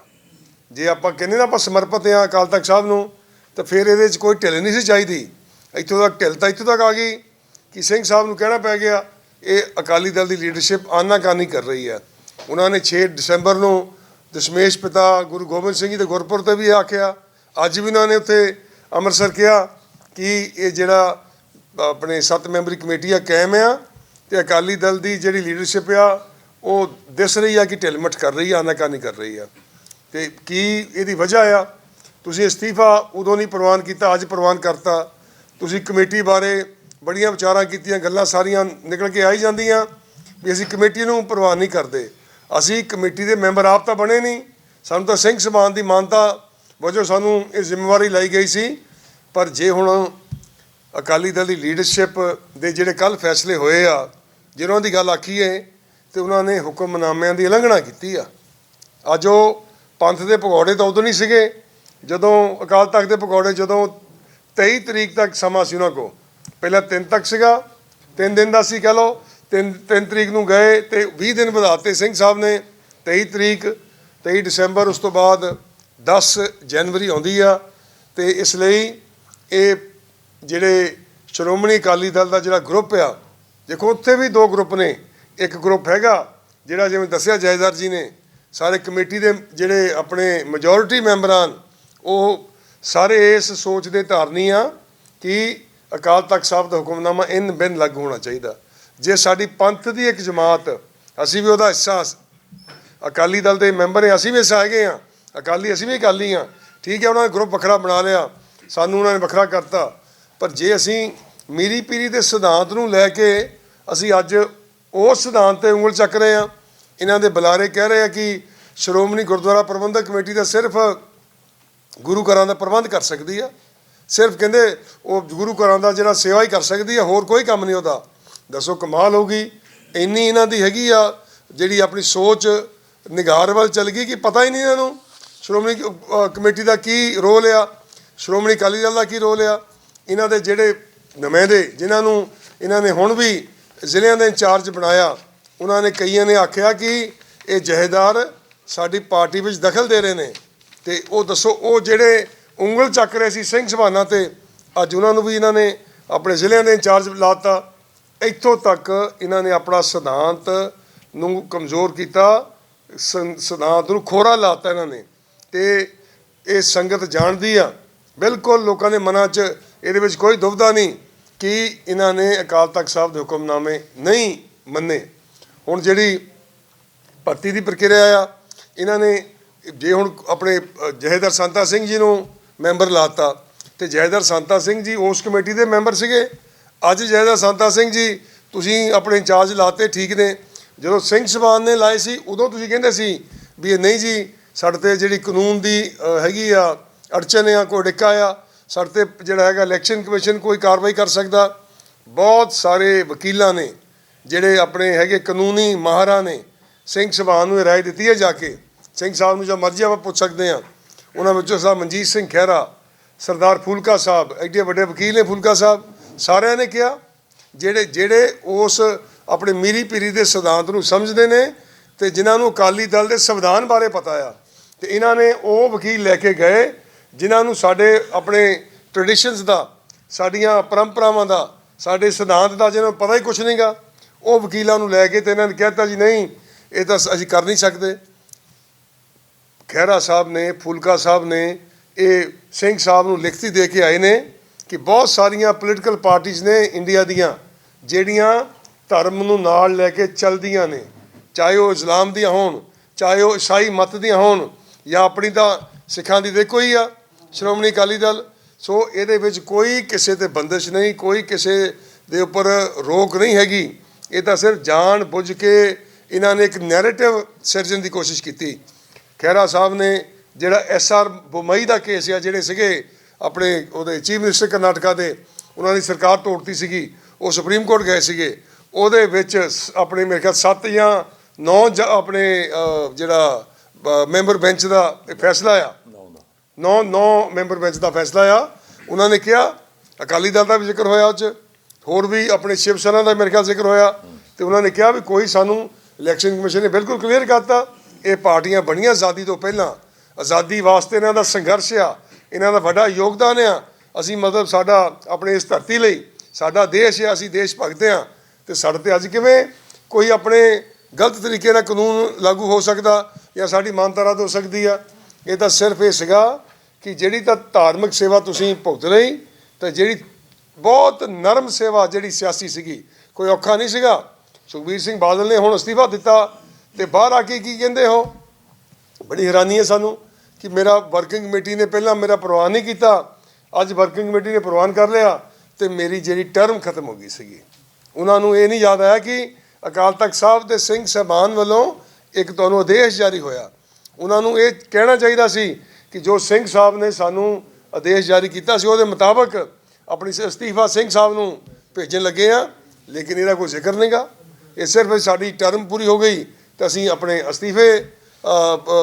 ਜੇ ਆਪਾਂ ਕਹਿੰਦੇ ਨਾ ਆਪਾਂ ਸਮਰਪਿਤ ਹਾਂ ਅਕਾਲ ਤਖਤ ਸਾਹਿਬ ਨੂੰ, ਤਾਂ ਫਿਰ ਇਹਦੇ 'ਚ ਕੋਈ ਢਿੱਲ ਨਹੀਂ ਸੀ ਚਾਹੀਦੀ। ਇੱਥੋਂ ਤੱਕ ਢਿੱਲ ਤਾਂ ਇੱਥੋਂ ਤੱਕ ਆ ਗਈ ਕਿ ਸਿੰਘ ਸਾਹਿਬ ਨੂੰ ਕਹਿਣਾ ਪੈ ਗਿਆ? ਇਹ ਅਕਾਲੀ ਦਲ ਦੀ ਲੀਡਰਸ਼ਿਪ ਆਨਾਕਾਨੀ ਕਰ ਰਹੀ ਹੈ। ਉਹਨਾਂ ਨੇ 6 ਦਸੰਬਰ ਨੂੰ ਦਸ਼ਮੇਸ਼ ਪਿਤਾ ਗੁਰੂ ਗੋਬਿੰਦ ਸਿੰਘ ਜੀ ਦੇ ਗੁਰਪੁਰ ਤੇ ਵੀ ਆਖਿਆ। ਅੱਜ ਵੀ ਉਹਨਾਂ ਨੇ ਉੱਥੇ ਅੰਮ੍ਰਿਤਸਰ ਕਿਹਾ ਕਿ ਇਹ ਜਿਹੜਾ ਆਪਣੇ ਸੱਤ ਮੈਂਬਰੀ ਕਮੇਟੀ ਆ, ਕਾਇਮ ਆ ਤੇ ਅਕਾਲੀ ਦਲ ਦੀ ਜਿਹੜੀ ਲੀਡਰਸ਼ਿਪ ਆ, ਉਹ ਦਿਸ ਰਹੀ ਆ ਕਿ ਢਿਲਮਟ ਕਰ ਰਹੀ ਆ, ਆਨਾਕਾਨੀ ਕਰ ਰਹੀ ਆ। ਤੇ ਕੀ ਇਹਦੀ ਵਜ੍ਹਾ ਆ? ਤੁਸੀਂ ਅਸਤੀਫਾ ਉਦੋਂ ਨਹੀਂ ਪ੍ਰਵਾਨ ਕੀਤਾ, ਅੱਜ ਪ੍ਰਵਾਨ ਕਰਤਾ। ਤੁਸੀਂ ਕਮੇਟੀ ਬਾਰੇ ਬੜੀਆਂ ਵਿਚਾਰਾਂ ਕੀਤੀਆਂ, ਗੱਲਾਂ ਸਾਰੀਆਂ ਨਿਕਲ ਕੇ ਆਈ ਜਾਂਦੀਆਂ ਵੀ ਅਸੀਂ ਕਮੇਟੀ ਨੂੰ ਪ੍ਰਵਾਨ ਨਹੀਂ ਕਰਦੇ। ਅਸੀਂ ਕਮੇਟੀ ਦੇ ਮੈਂਬਰ ਆਪ ਤਾਂ ਬਣੇ ਨਹੀਂ। ਸਾਨੂੰ ਤਾਂ ਸਿੰਘ ਸਭਾਨ ਦੀ ਮਾਨਤਾ ਵਜੋਂ ਸਾਨੂੰ ਇਹ ਜ਼ਿੰਮੇਵਾਰੀ ਲਈ ਗਈ ਸੀ। ਪਰ ਜੇ ਹੁਣ ਅਕਾਲੀ ਦਲ ਦੀ ਲੀਡਰਸ਼ਿਪ ਦੇ ਜਿਹੜੇ ਕੱਲ ਫੈਸਲੇ ਹੋਏ ਆ, ਜਿਹਨਾਂ ਦੀ ਗੱਲ ਆਖੀਏ, ਤੇ ਉਹਨਾਂ ਨੇ ਹੁਕਮਨਾਮਿਆਂ ਦੀ ਉਲੰਘਣਾ ਕੀਤੀ ਆ। ਅੱਜ ਉਹ ਪੰਥ ਦੇ ਪਕੌੜੇ ਤਾਂ ਉਦੋਂ ਨਹੀਂ ਸੀਗੇ। ਜਦੋਂ ਅਕਾਲ ਤਖਤ ਦੇ ਪਕੌੜੇ, ਜਦੋਂ 23 ਤਰੀਕ ਤੱਕ ਸਮਾਂ ਸੀ ਉਹਨਾਂ ਕੋ ਪਹਿਲਾਂ 3 ਤੱਕ ਸੀਗਾ 3 ਦਿਨ ਦਾ ਸੀ ਕਹ ਲਓ 3 3 ਤਰੀਕ ਨੂੰ ਗਏ ਤੇ 20 ਦਿਨ ਵਧਾਤੇ ਸਿੰਘ ਸਾਹਿਬ ਨੇ 23 ਤਰੀਕ 23 ਦਸੰਬਰ ਉਸ ਤੋਂ ਬਾਅਦ 10 ਜਨਵਰੀ ਆਉਂਦੀ ਆ ਤੇ ਇਸ ਲਈ ਇਹ ਜਿਹੜੇ ਸ਼੍ਰੋਮਣੀ ਅਕਾਲੀ ਦਲ ਦਾ ਜਿਹੜਾ ਗਰੁੱਪ ਆ, ਦੇਖੋ ਉੱਥੇ ਵੀ ਦੋ ਗਰੁੱਪ ਨੇ, ਇੱਕ ਗਰੁੱਪ ਹੈਗਾ ਜਿਹੜਾ ਜਿਵੇਂ ਦੱਸਿਆ ਜਾਇਦਾਰ ਜੀ ਨੇ, ਸਾਰੇ ਕਮੇਟੀ ਦੇ ਜਿਹੜੇ ਆਪਣੇ ਮੈਜੋਰਿਟੀ ਮੈਂਬਰਾਂ ਉਹ ਸਾਰੇ ਇਸ ਸੋਚ ਦੇ ਧਾਰਨੀ ਆ ਕਿ ਅਕਾਲ ਤਖਤ ਸਾਹਿਬ ਦਾ ਹੁਕਮਨਾਮਾ ਇਨ ਬਿਨ ਲਾਗੂ ਹੋਣਾ ਚਾਹੀਦਾ। ਜੇ ਸਾਡੀ ਪੰਥ ਦੀ ਇੱਕ ਜਮਾਤ, ਅਸੀਂ ਵੀ ਉਹਦਾ ਹਿੱਸਾ ਅਕਾਲੀ ਦਲ ਦੇ ਮੈਂਬਰ ਹਾਂ ਅਸੀਂ ਵੀ ਹਿੱਸਾ ਹੈਗੇ ਆ। ਅਕਾਲੀ, ਅਸੀਂ ਵੀ ਅਕਾਲੀ ਆ। ਠੀਕ ਹੈ, ਉਹਨਾਂ ਨੇ ਗਰੁੱਪ ਵੱਖਰਾ ਬਣਾ ਲਿਆ। ਸਾਨੂੰ ਉਹਨਾਂ ਨੇ ਵੱਖਰਾ ਕਰਤਾ। ਪਰ ਜੇ ਅਸੀਂ ਮੀਰੀ ਪੀਰੀ ਦੇ ਸਿਧਾਂਤ ਨੂੰ ਲੈ ਕੇ ਅਸੀਂ ਅੱਜ ਉਸ ਸਿਧਾਂਤ ਤੇ ਉਂਗਲ ਚੱਕ ਰਹੇ ਆ, ਇਹਨਾਂ ਦੇ ਬੁਲਾਰੇ ਕਹਿ ਰਹੇ ਆ ਕਿ ਸ਼੍ਰੋਮਣੀ ਗੁਰਦੁਆਰਾ ਪ੍ਰਬੰਧਕ ਕਮੇਟੀ ਦਾ ਸਿਰਫ ਗੁਰੂ ਘਰਾਂ ਦਾ ਪ੍ਰਬੰਧ ਕਰ ਸਕਦੀ ਆ। ਸਿਰਫ ਕਹਿੰਦੇ ਉਹ ਗੁਰੂ ਘਰਾਂ ਦਾ ਜਿਹੜਾ ਸੇਵਾ ਹੀ ਕਰ ਸਕਦੀ ਆ, ਹੋਰ ਕੋਈ ਕੰਮ ਨਹੀਂ ਉਹਦਾ। ਦੱਸੋ ਕਮਾਲ ਹੋ ਗਈ। ਇੰਨੀ ਇਹਨਾਂ ਦੀ ਹੈਗੀ ਆ, ਜਿਹੜੀ ਆਪਣੀ ਸੋਚ ਨਿਗਾਰ ਵੱਲ ਚੱਲ ਗਈ ਕਿ ਪਤਾ ਹੀ ਨਹੀਂ ਇਹਨਾਂ ਨੂੰ ਸ਼੍ਰੋਮਣੀ ਕਮੇਟੀ ਦਾ ਕੀ ਰੋਲ ਆ, ਸ਼੍ਰੋਮਣੀ ਅਕਾਲੀ ਦਲ ਦਾ ਕੀ ਰੋਲ ਆ। ਇਹਨਾਂ ਦੇ ਜਿਹੜੇ ਨੁਮਾਇੰਦੇ ਜਿਨ੍ਹਾਂ ਨੂੰ ਇਹਨਾਂ ਨੇ ਹੁਣ ਵੀ ਜ਼ਿਲ੍ਹਿਆਂ ਦੇ ਇੰਚਾਰਜ ਬਣਾਇਆ, ਉਹਨਾਂ ਨੇ ਕਈਆਂ ਨੇ ਆਖਿਆ ਕਿ ਇਹ ਜਹੇਦਾਰ ਸਾਡੀ ਪਾਰਟੀ ਵਿੱਚ ਦਖਲ ਦੇ ਰਹੇ ਨੇ। ਤੇ ਉਹ ਦੱਸੋ, ਉਹ ਜਿਹੜੇ ਉਂਗਲ ਚੱਕ ਰਹੇ ਸੀ ਸਿੰਘ ਸਭਾਨਾ ਤੇ, ਅੱਜ ਉਹਨਾਂ ਨੂੰ ਵੀ ਇਹਨਾਂ ਨੇ ਆਪਣੇ ਜ਼ਿਲ੍ਹਿਆਂ ਦੇ ਇੰਚਾਰਜ ਲਾਤਾ। ਇੱਥੋਂ ਤੱਕ ਇਹਨਾਂ ਨੇ ਆਪਣਾ ਸਿਧਾਂਤ ਨੂੰ ਕਮਜ਼ੋਰ ਕੀਤਾ ਸਿਧਾਂਤ ਨੂੰ ਖੋਰਾ ਲਾਤਾ ਇਹਨਾਂ ਨੇ। ਤੇ ਇਹ ਸੰਗਤ ਜਾਣਦੀ ਆ, ਬਿਲਕੁਲ ਲੋਕਾਂ ਦੇ ਮਨਾਂ 'ਚ ਇਹਦੇ ਵਿੱਚ ਕੋਈ ਦੁਬਦਾ ਨਹੀਂ ਕਿ ਇਹਨਾਂ ਨੇ ਅਕਾਲ ਤਖਤ ਸਾਹਿਬ ਦੇ ਹੁਕਮਨਾਮੇ ਨਹੀਂ ਮੰਨੇ। ਹੁਣ ਜਿਹੜੀ ਭਰਤੀ ਦੀ ਪ੍ਰਕਿਰਿਆ ਆ, ਇਹਨਾਂ ਨੇ ਜੇ ਹੁਣ ਆਪਣੇ ਅ, ਸੰਤਾ ਸਿੰਘ ਜੀ ਨੂੰ ਮੈਂਬਰ ਲਾਤਾ ਤੇ ਜਹੇਦਾਰ ਸੰਤਾ ਸਿੰਘ ਜੀ ਉਸ ਕਮੇਟੀ ਦੇ ਮੈਂਬਰ ਸੀਗੇ। ਅੱਜ ਜਹੇਦਾਰ ਸੰਤਾ ਸਿੰਘ ਜੀ ਤੁਸੀਂ ਆਪਣੇ ਇੰਚਾਰਜ ਲਾਤੇ ਠੀਕ ਨੇ। ਜਦੋਂ ਸਿੰਘ ਸਭਾਨ ਨੇ ਲਾਏ ਸੀ ਉਦੋਂ ਤੁਸੀਂ ਕਹਿੰਦੇ ਸੀ ਵੀ ਇਹ ਨਹੀਂ ਜੀ ਸਾਡੇ ਤੇ ਜਿਹੜੀ ਕਾਨੂੰਨ ਦੀ ਹੈਗੀ ਆ ਅੜਚਨ ਆ ਕੋਈ ਡਿੱਕਾ ਆ ਸਾਡੇ ਤੇ ਜਿਹੜਾ ਹੈਗਾ ਇਲੈਕਸ਼ਨ ਕਮਿਸ਼ਨ ਕੋਈ ਕਾਰਵਾਈ ਕਰ ਸਕਦਾ। ਬਹੁਤ ਸਾਰੇ ਵਕੀਲਾਂ ਨੇ ਜਿਹੜੇ ਆਪਣੇ ਹੈਗੇ ਕਾਨੂੰਨੀ ਮਾਹਰਾਂ ਨੇ ਸਿੰਘ ਸਭਾਨ ਨੂੰ ਇਹ ਰਾਏ ਦਿੱਤੀ ਹੈ ਜਾ ਕੇ। ਸਿੰਘ ਸਾਹਿਬ ਨੂੰ ਜੋ ਮਰਜ਼ੀ ਆਪਾਂ ਪੁੱਛ ਸਕਦੇ ਹਾਂ। ਉਹਨਾਂ ਵਿੱਚੋਂ ਸਾਹਿਬ ਮਨਜੀਤ ਸਿੰਘ ਖਹਿਰਾ, ਸਰਦਾਰ ਫੂਲਕਾ ਸਾਹਿਬ, ਐਡੇ ਵੱਡੇ ਵਕੀਲ ਨੇ ਫੂਲਕਾ ਸਾਹਿਬ, ਸਾਰਿਆਂ ਨੇ ਕਿਹਾ, ਜਿਹੜੇ ਜਿਹੜੇ ਉਸ ਆਪਣੇ ਮੀਰੀ ਪੀਰੀ ਦੇ ਸਿਧਾਂਤ ਨੂੰ ਸਮਝਦੇ ਨੇ ਤੇ ਜਿਨ੍ਹਾਂ ਨੂੰ ਅਕਾਲੀ ਦਲ ਦੇ ਸੰਵਿਧਾਨ ਬਾਰੇ ਪਤਾ ਆ, ਤੇ ਇਹਨਾਂ ਨੇ ਉਹ ਵਕੀਲ ਲੈ ਕੇ ਗਏ, ਜਿਨ੍ਹਾਂ ਨੂੰ ਸਾਡੇ ਆਪਣੇ ਟ੍ਰੈਡੀਸ਼ਨਸ ਦਾ, ਸਾਡੀਆਂ ਪਰੰਪਰਾਵਾਂ ਦਾ, ਸਾਡੇ ਸਿਧਾਂਤ ਦਾ ਜਿਹਨਾਂ ਨੂੰ ਪਤਾ ਹੀ ਕੁਝ ਨਹੀਂਗਾ ਉਹ ਵਕੀਲਾਂ ਨੂੰ ਲੈ ਕੇ ਤੇ ਇਹਨਾਂ ਨੇ ਕਹਿਤਾ ਜੀ, ਨਹੀਂ, ਇਹ ਤਾਂ ਅਸੀਂ ਕਰ ਨਹੀਂ ਸਕਦੇ। ਖਹਿਰਾ ਸਾਹਿਬ ਨੇ, ਫੂਲਕਾ ਸਾਹਿਬ ਨੇ, ਇਹ ਸਿੰਘ ਸਾਹਿਬ ਨੂੰ ਲਿਖਤੀ ਦੇ ਕੇ ਆਏ ਨੇ ਕਿ ਬਹੁਤ ਸਾਰੀਆਂ ਪੋਲੀਟੀਕਲ ਪਾਰਟੀਆਂ ਨੇ ਇੰਡੀਆ ਦੀਆਂ, ਜਿਹੜੀਆਂ ਧਰਮ ਨੂੰ ਨਾਲ ਲੈ ਕੇ ਚੱਲਦੀਆਂ ਨੇ। ਚਾਹੇ ਉਹ ਇਸਲਾਮ ਦੀਆਂ ਹੋਣ, ਚਾਹੇ ਉਹ ਈਸਾਈ ਮਤ ਦੀਆਂ ਹੋਣ, ਜਾਂ ਆਪਣੀ ਤਾਂ ਸਿੱਖਾਂ ਦੀ ਦੇਖੋ ਹੀ ਆ, ਸ਼੍ਰੋਮਣੀ ਅਕਾਲੀ ਦਲ। ਸੋ ਇਹਦੇ ਵਿੱਚ ਕੋਈ ਕਿਸੇ ਤੇ ਬੰਦਿਸ਼ ਨਹੀਂ, ਕੋਈ ਕਿਸੇ ਦੇ ਉੱਪਰ ਰੋਕ ਨਹੀਂ ਹੈਗੀ। ਇਹ ਤਾਂ ਸਿਰਫ ਜਾਣ ਬੁੱਝ ਕੇ ਇਹਨਾਂ ਨੇ ਇੱਕ ਨੈਰੇਟਿਵ ਸਿਰਜਣ ਦੀ ਕੋਸ਼ਿਸ਼ ਕੀਤੀ। ਖਹਿਰਾ ਸਾਹਿਬ ਨੇ ਜਿਹੜਾ ਐਸ ਆਰ ਬੁਮਈ ਦਾ ਕੇਸ ਆ ਜਿਹੜੇ ਸੀਗੇ ਆਪਣੇ ਉਹਦੇ ਚੀਫ ਮਿਨਿਸਟਰ ਕਰਨਾਟਕਾ ਦੇ ਉਹਨਾਂ ਦੀ ਸਰਕਾਰ ਤੋੜਤੀ ਸੀਗੀ ਉਹ ਸੁਪਰੀਮ ਕੋਰਟ ਗਏ ਸੀਗੇ। ਉਹਦੇ ਵਿੱਚ ਆਪਣੇ ਮੇਰੇ ਖਿਆਲ 7 ਜਾਂ 9 ਆਪਣੇ ਜਿਹੜਾ ਮੈਂਬਰ ਬੈਂਚ ਦਾ ਫੈਸਲਾ ਆ। 9 9 ਮੈਂਬਰ ਬੈਂਚ ਦਾ ਫੈਸਲਾ ਆ। ਉਹਨਾਂ ਨੇ ਕਿਹਾ ਅਕਾਲੀ ਦਲ ਦਾ ਵੀ ਜ਼ਿਕਰ ਹੋਇਆ ਉਹ 'ਚ ਹੋਰ ਵੀ ਆਪਣੇ ਸ਼ਿਵ ਸੈਨਾ ਦਾ ਮੇਰੇ ਖਿਆਲ ਜ਼ਿਕਰ ਹੋਇਆ। ਤੇ ਉਹਨਾਂ ਨੇ ਕਿਹਾ ਵੀ ਕੋਈ ਸਾਨੂੰ ਇਲੈਕਸ਼ਨ ਕਮਿਸ਼ਨ ਨੇ ਬਿਲਕੁਲ ਕਲੀਅਰ ਕਰਤਾ। ਇਹ ਪਾਰਟੀਆਂ ਬਣੀਆਂ ਆਜ਼ਾਦੀ ਤੋਂ ਪਹਿਲਾਂ। ਆਜ਼ਾਦੀ ਵਾਸਤੇ ਇਹਨਾਂ ਦਾ ਸੰਘਰਸ਼ ਆ, ਇਹਨਾਂ ਦਾ ਵੱਡਾ ਯੋਗਦਾਨ ਆ। ਅਸੀਂ ਮਤਲਬ ਸਾਡਾ ਆਪਣੇ ਇਸ ਧਰਤੀ ਲਈ ਸਾਡਾ ਦੇਸ਼ ਆ, ਅਸੀਂ ਦੇਸ਼ ਭਗਤ ਆ ਤੇ ਸਾਡੇ ਤੇ ਅੱਜ ਕਿਵੇਂ ਕੋਈ ਆਪਣੇ ਗਲਤ ਤਰੀਕੇ ਨਾਲ ਕਾਨੂੰਨ ਲਾਗੂ ਹੋ ਸਕਦਾ ਜਾਂ ਸਾਡੀ ਮਾਨਤਾ ਰੱਦ ਹੋ ਸਕਦੀ ਆ? ਇਹ ਤਾਂ ਸਿਰਫ ਇਹ ਸੀਗਾ ਕਿ ਜਿਹੜੀ ਤਾਂ ਧਾਰਮਿਕ ਸੇਵਾ ਤੁਸੀਂ ਭੁਗਤ ਲਈ, ਤਾਂ ਜਿਹੜੀ ਬਹੁਤ ਨਰਮ ਸੇਵਾ ਜਿਹੜੀ ਸਿਆਸੀ ਸੀਗੀ, ਕੋਈ ਔਖਾ ਨਹੀਂ ਸੀਗਾ। ਸੁਖਬੀਰ ਸਿੰਘ ਬਾਦਲ ਨੇ ਹੁਣ ਅਸਤੀਫਾ ਦਿੱਤਾ। ਤੇ ਬਾਹਰ ਆ ਕੇ ਕੀ ਕਹਿੰਦੇ ਹੋ? ਬੜੀ ਹੈਰਾਨੀ ਹੈ ਸਾਨੂੰ ਕਿ ਮੇਰਾ ਵਰਕਿੰਗ ਕਮੇਟੀ ਨੇ ਪਹਿਲਾਂ ਮੇਰਾ ਪ੍ਰਵਾਨ ਨਹੀਂ ਕੀਤਾ। ਅੱਜ ਵਰਕਿੰਗ ਕਮੇਟੀ ਨੇ ਪ੍ਰਵਾਨ ਕਰ ਲਿਆ ਤੇ ਮੇਰੀ ਜਿਹੜੀ ਟਰਮ ਖਤਮ ਹੋ ਗਈ ਸੀਗੀ। ਉਹਨਾਂ ਨੂੰ ਇਹ ਨਹੀਂ ਯਾਦ ਆਇਆ ਕਿ ਅਕਾਲ ਤਖਤ ਸਾਹਿਬ ਦੇ ਸਿੰਘ ਸਹਿਬਾਨ ਵੱਲੋਂ ਇੱਕ ਤੁਹਾਨੂੰ ਆਦੇਸ਼ ਜਾਰੀ ਹੋਇਆ। ਉਹਨਾਂ ਨੂੰ ਇਹ ਕਹਿਣਾ ਚਾਹੀਦਾ ਸੀ ਕਿ ਜੋ ਸਿੰਘ ਸਾਹਿਬ ਨੇ ਸਾਨੂੰ ਆਦੇਸ਼ ਜਾਰੀ ਕੀਤਾ ਸੀ, ਉਹਦੇ ਮੁਤਾਬਕ ਆਪਣੀ ਅਸਤੀਫਾ ਸਿੰਘ ਸਾਹਿਬ ਨੂੰ ਭੇਜਣ ਲੱਗੇ ਆ ਲੇਕਿਨ ਇਹਦਾ ਕੋਈ ਜ਼ਿਕਰ ਨਹੀਂਗਾ। ਇਹ ਸਿਰਫ ਸਾਡੀ ਟਰਮ ਪੂਰੀ ਹੋ ਗਈ। ਤਾਂ ਅਸੀਂ ਆਪਣੇ ਅਸਤੀਫੇ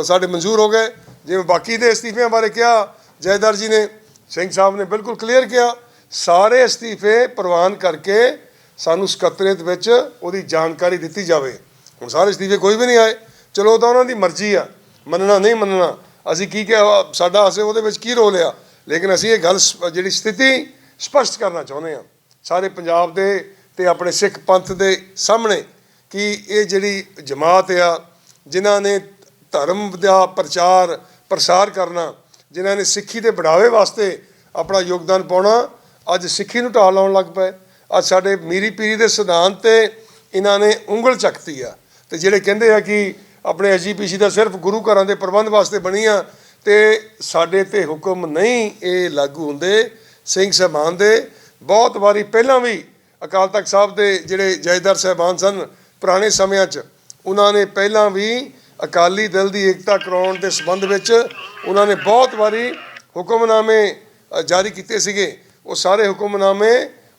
ਸਾਡੇ ਮਨਜ਼ੂਰ ਹੋ ਗਏ। ਜਿਵੇਂ ਬਾਕੀ ਦੇ ਅਸਤੀਫਿਆਂ ਬਾਰੇ ਕਿਹਾ, ਜੈਦਰ ਜੀ ਨੇ, ਸਿੰਘ ਸਾਹਿਬ ਨੇ ਬਿਲਕੁਲ ਕਲੀਅਰ ਕਿਹਾ। ਸਾਰੇ ਅਸਤੀਫੇ ਪ੍ਰਵਾਨ ਕਰਕੇ ਸਾਨੂੰ ਸਕੱਤਰੇਤ ਵਿੱਚ ਉਹਦੀ ਜਾਣਕਾਰੀ ਦਿੱਤੀ ਜਾਵੇ। ਹੁਣ ਸਾਰੇ ਅਸਤੀਫੇ ਕੋਈ ਵੀ ਨਹੀਂ ਆਏ। ਚਲੋ ਉਹ ਤਾਂ ਉਹਨਾਂ ਦੀ ਮਰਜ਼ੀ ਆ। ਮੰਨਣਾ ਨਹੀਂ ਮੰਨਣਾ। ਅਸੀਂ ਕੀ ਕਿਹਾ, ਸਾਡਾ ਅਸੀਂ ਉਹਦੇ ਵਿੱਚ ਕੀ ਰੋਲ ਆ? ਲੇਕਿਨ ਅਸੀਂ ਇਹ ਗੱਲ ਸਪ- ਜਿਹੜੀ ਸਥਿਤੀ ਸਪਸ਼ਟ ਕਰਨਾ ਚਾਹੁੰਦੇ ਹਾਂ। ਸਾਰੇ ਪੰਜਾਬ ਦੇ ਤੇ ਆਪਣੇ ਸਿੱਖ ਪੰਥ ਦੇ ਸਾਹਮਣੇ ਕਿ ਇਹ ਜਿਹੜੀ ਜਮਾਤ ਆ, ਜਿਨ੍ਹਾਂ ਨੇ ਧਰਮ ਦਾ ਪ੍ਰਚਾਰ, ਪ੍ਰਸਾਰ ਕਰਨਾ, ਜਿਨ੍ਹਾਂ ਨੇ ਸਿੱਖੀ ਦੇ ਬੜਾਵੇ ਵਾਸਤੇ ਆਪਣਾ ਯੋਗਦਾਨ ਪਾਉਣਾ, ਅੱਜ ਸਿੱਖੀ ਨੂੰ ਢਾਲ ਲਾਉਣ ਲੱਗ ਪਏ। ਅੱਜ ਸਾਡੇ ਮੀਰੀ ਪੀਰੀ ਦੇ ਸਿਧਾਂਤ ਤੇ ਇਹਨਾਂ ਨੇ ਉਂਗਲ ਚੱਕਤੀ ਆ। ਤੇ ਜਿਹੜੇ ਕਹਿੰਦੇ ਆ ਕਿ ਆਪਣੇ ਐਜੀਪੀਸੀ ਦਾ ਸਿਰਫ ਗੁਰੂ ਘਰਾਂ ਦੇ ਪ੍ਰਬੰਧ ਵਾਸਤੇ ਬਣੀ ਆ ਤੇ ਸਾਡੇ ਤੇ ਹੁਕਮ ਨਹੀਂ ਇਹ ਲਾਗੂ ਹੁੰਦੇ। ਸਿੰਘ ਸਹਿਬਾਨ ਦੇ ਬਹੁਤ ਵਾਰੀ ਪਹਿਲਾਂ ਵੀ ਅਕਾਲ ਤਖਤ ਸਾਹਿਬ ਦੇ ਜਿਹੜੇ ਜਾਇਦਾਰ ਸਹਿਬਾਨ ਸਨ ਪੁਰਾਣੇ ਸਮਿਆਂ 'ਚ ਉਹਨਾਂ ਨੇ ਪਹਿਲਾਂ ਵੀ ਅਕਾਲੀ ਦਲ ਦੀ ਏਕਤਾ ਕਰਾਉਣ ਦੇ ਸੰਬੰਧ ਵਿੱਚ ਉਹਨਾਂ ਨੇ ਬਹੁਤ ਵਾਰੀ ਹੁਕਮਨਾਮੇ ਜਾਰੀ ਕੀਤੇ ਸੀਗੇ। ਉਹ ਸਾਰੇ ਹੁਕਮਨਾਮੇ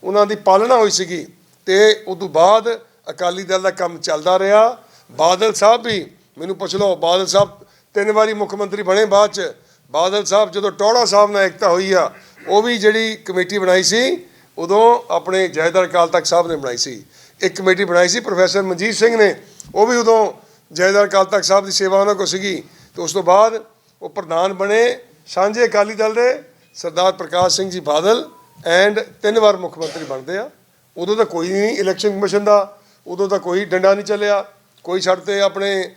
ਉਹਨਾਂ ਦੀ ਪਾਲਣਾ ਹੋਈ ਸੀਗੀ ਤੇ ਉਸ ਤੋਂ ਬਾਅਦ ਅਕਾਲੀ ਦਲ ਦਾ ਕੰਮ ਚੱਲਦਾ ਰਿਹਾ। ਬਾਦਲ ਸਾਹਿਬ ਵੀ, ਮੈਨੂੰ ਪੁੱਛ ਲਓ, ਬਾਦਲ ਸਾਹਿਬ ਤਿੰਨ ਵਾਰੀ ਮੁੱਖ ਮੰਤਰੀ ਬਣੇ ਬਾਅਦ ਚ। ਬਾਦਲ ਸਾਹਿਬ ਜਦੋਂ ਟੌੜਾ ਸਾਹਿਬ ਨਾਲ ਏਕਤਾ ਹੋਈ ਆ, ਉਹ ਵੀ ਜਿਹੜੀ ਕਮੇਟੀ ਬਣਾਈ ਸੀ, ਉਦੋਂ ਆਪਣੇ ਜੈਦਰ ਅਕਾਲ ਤਖਤ ਸਾਹਿਬ ਨੇ ਬਣਾਈ ਸੀ। ਇੱਕ ਕਮੇਟੀ ਬਣਾਈ ਸੀ, ਪ੍ਰੋਫੈਸਰ ਮਨਜੀਤ ਸਿੰਘ ਨੇ। ਉਹ ਵੀ ਉਦੋਂ ਜੈਦਾਰ ਅਕਾਲ ਤਖਤ ਸਾਹਿਬ ਦੀ ਸੇਵਾ ਉਹਨਾਂ ਕੋਲ ਸੀਗੀ। ਤੇ ਉਸ ਤੋਂ ਬਾਅਦ ਉਹ ਪ੍ਰਧਾਨ ਬਣੇ। ਸਾਂਝੇ ਅਕਾਲੀ ਦਲ ਦੇ ਸਰਦਾਰ ਪ੍ਰਕਾਸ਼ ਸਿੰਘ ਜੀ ਬਾਦਲ ਐਂਡ ਤਿੰਨ ਵਾਰ ਮੁੱਖ ਮੰਤਰੀ ਬਣਦੇ ਆ। ਉਦੋਂ ਤਾਂ ਕੋਈ ਨਹੀਂ ਇਲੈਕਸ਼ਨ ਕਮਿਸ਼ਨ ਦਾ। ਉਦੋਂ ਤਾਂ ਕੋਈ ਡੰਡਾ ਨਹੀਂ ਚੱਲਿਆ। ਕੋਈ ਛੱਡ ਤੇ ਆਪਣੇ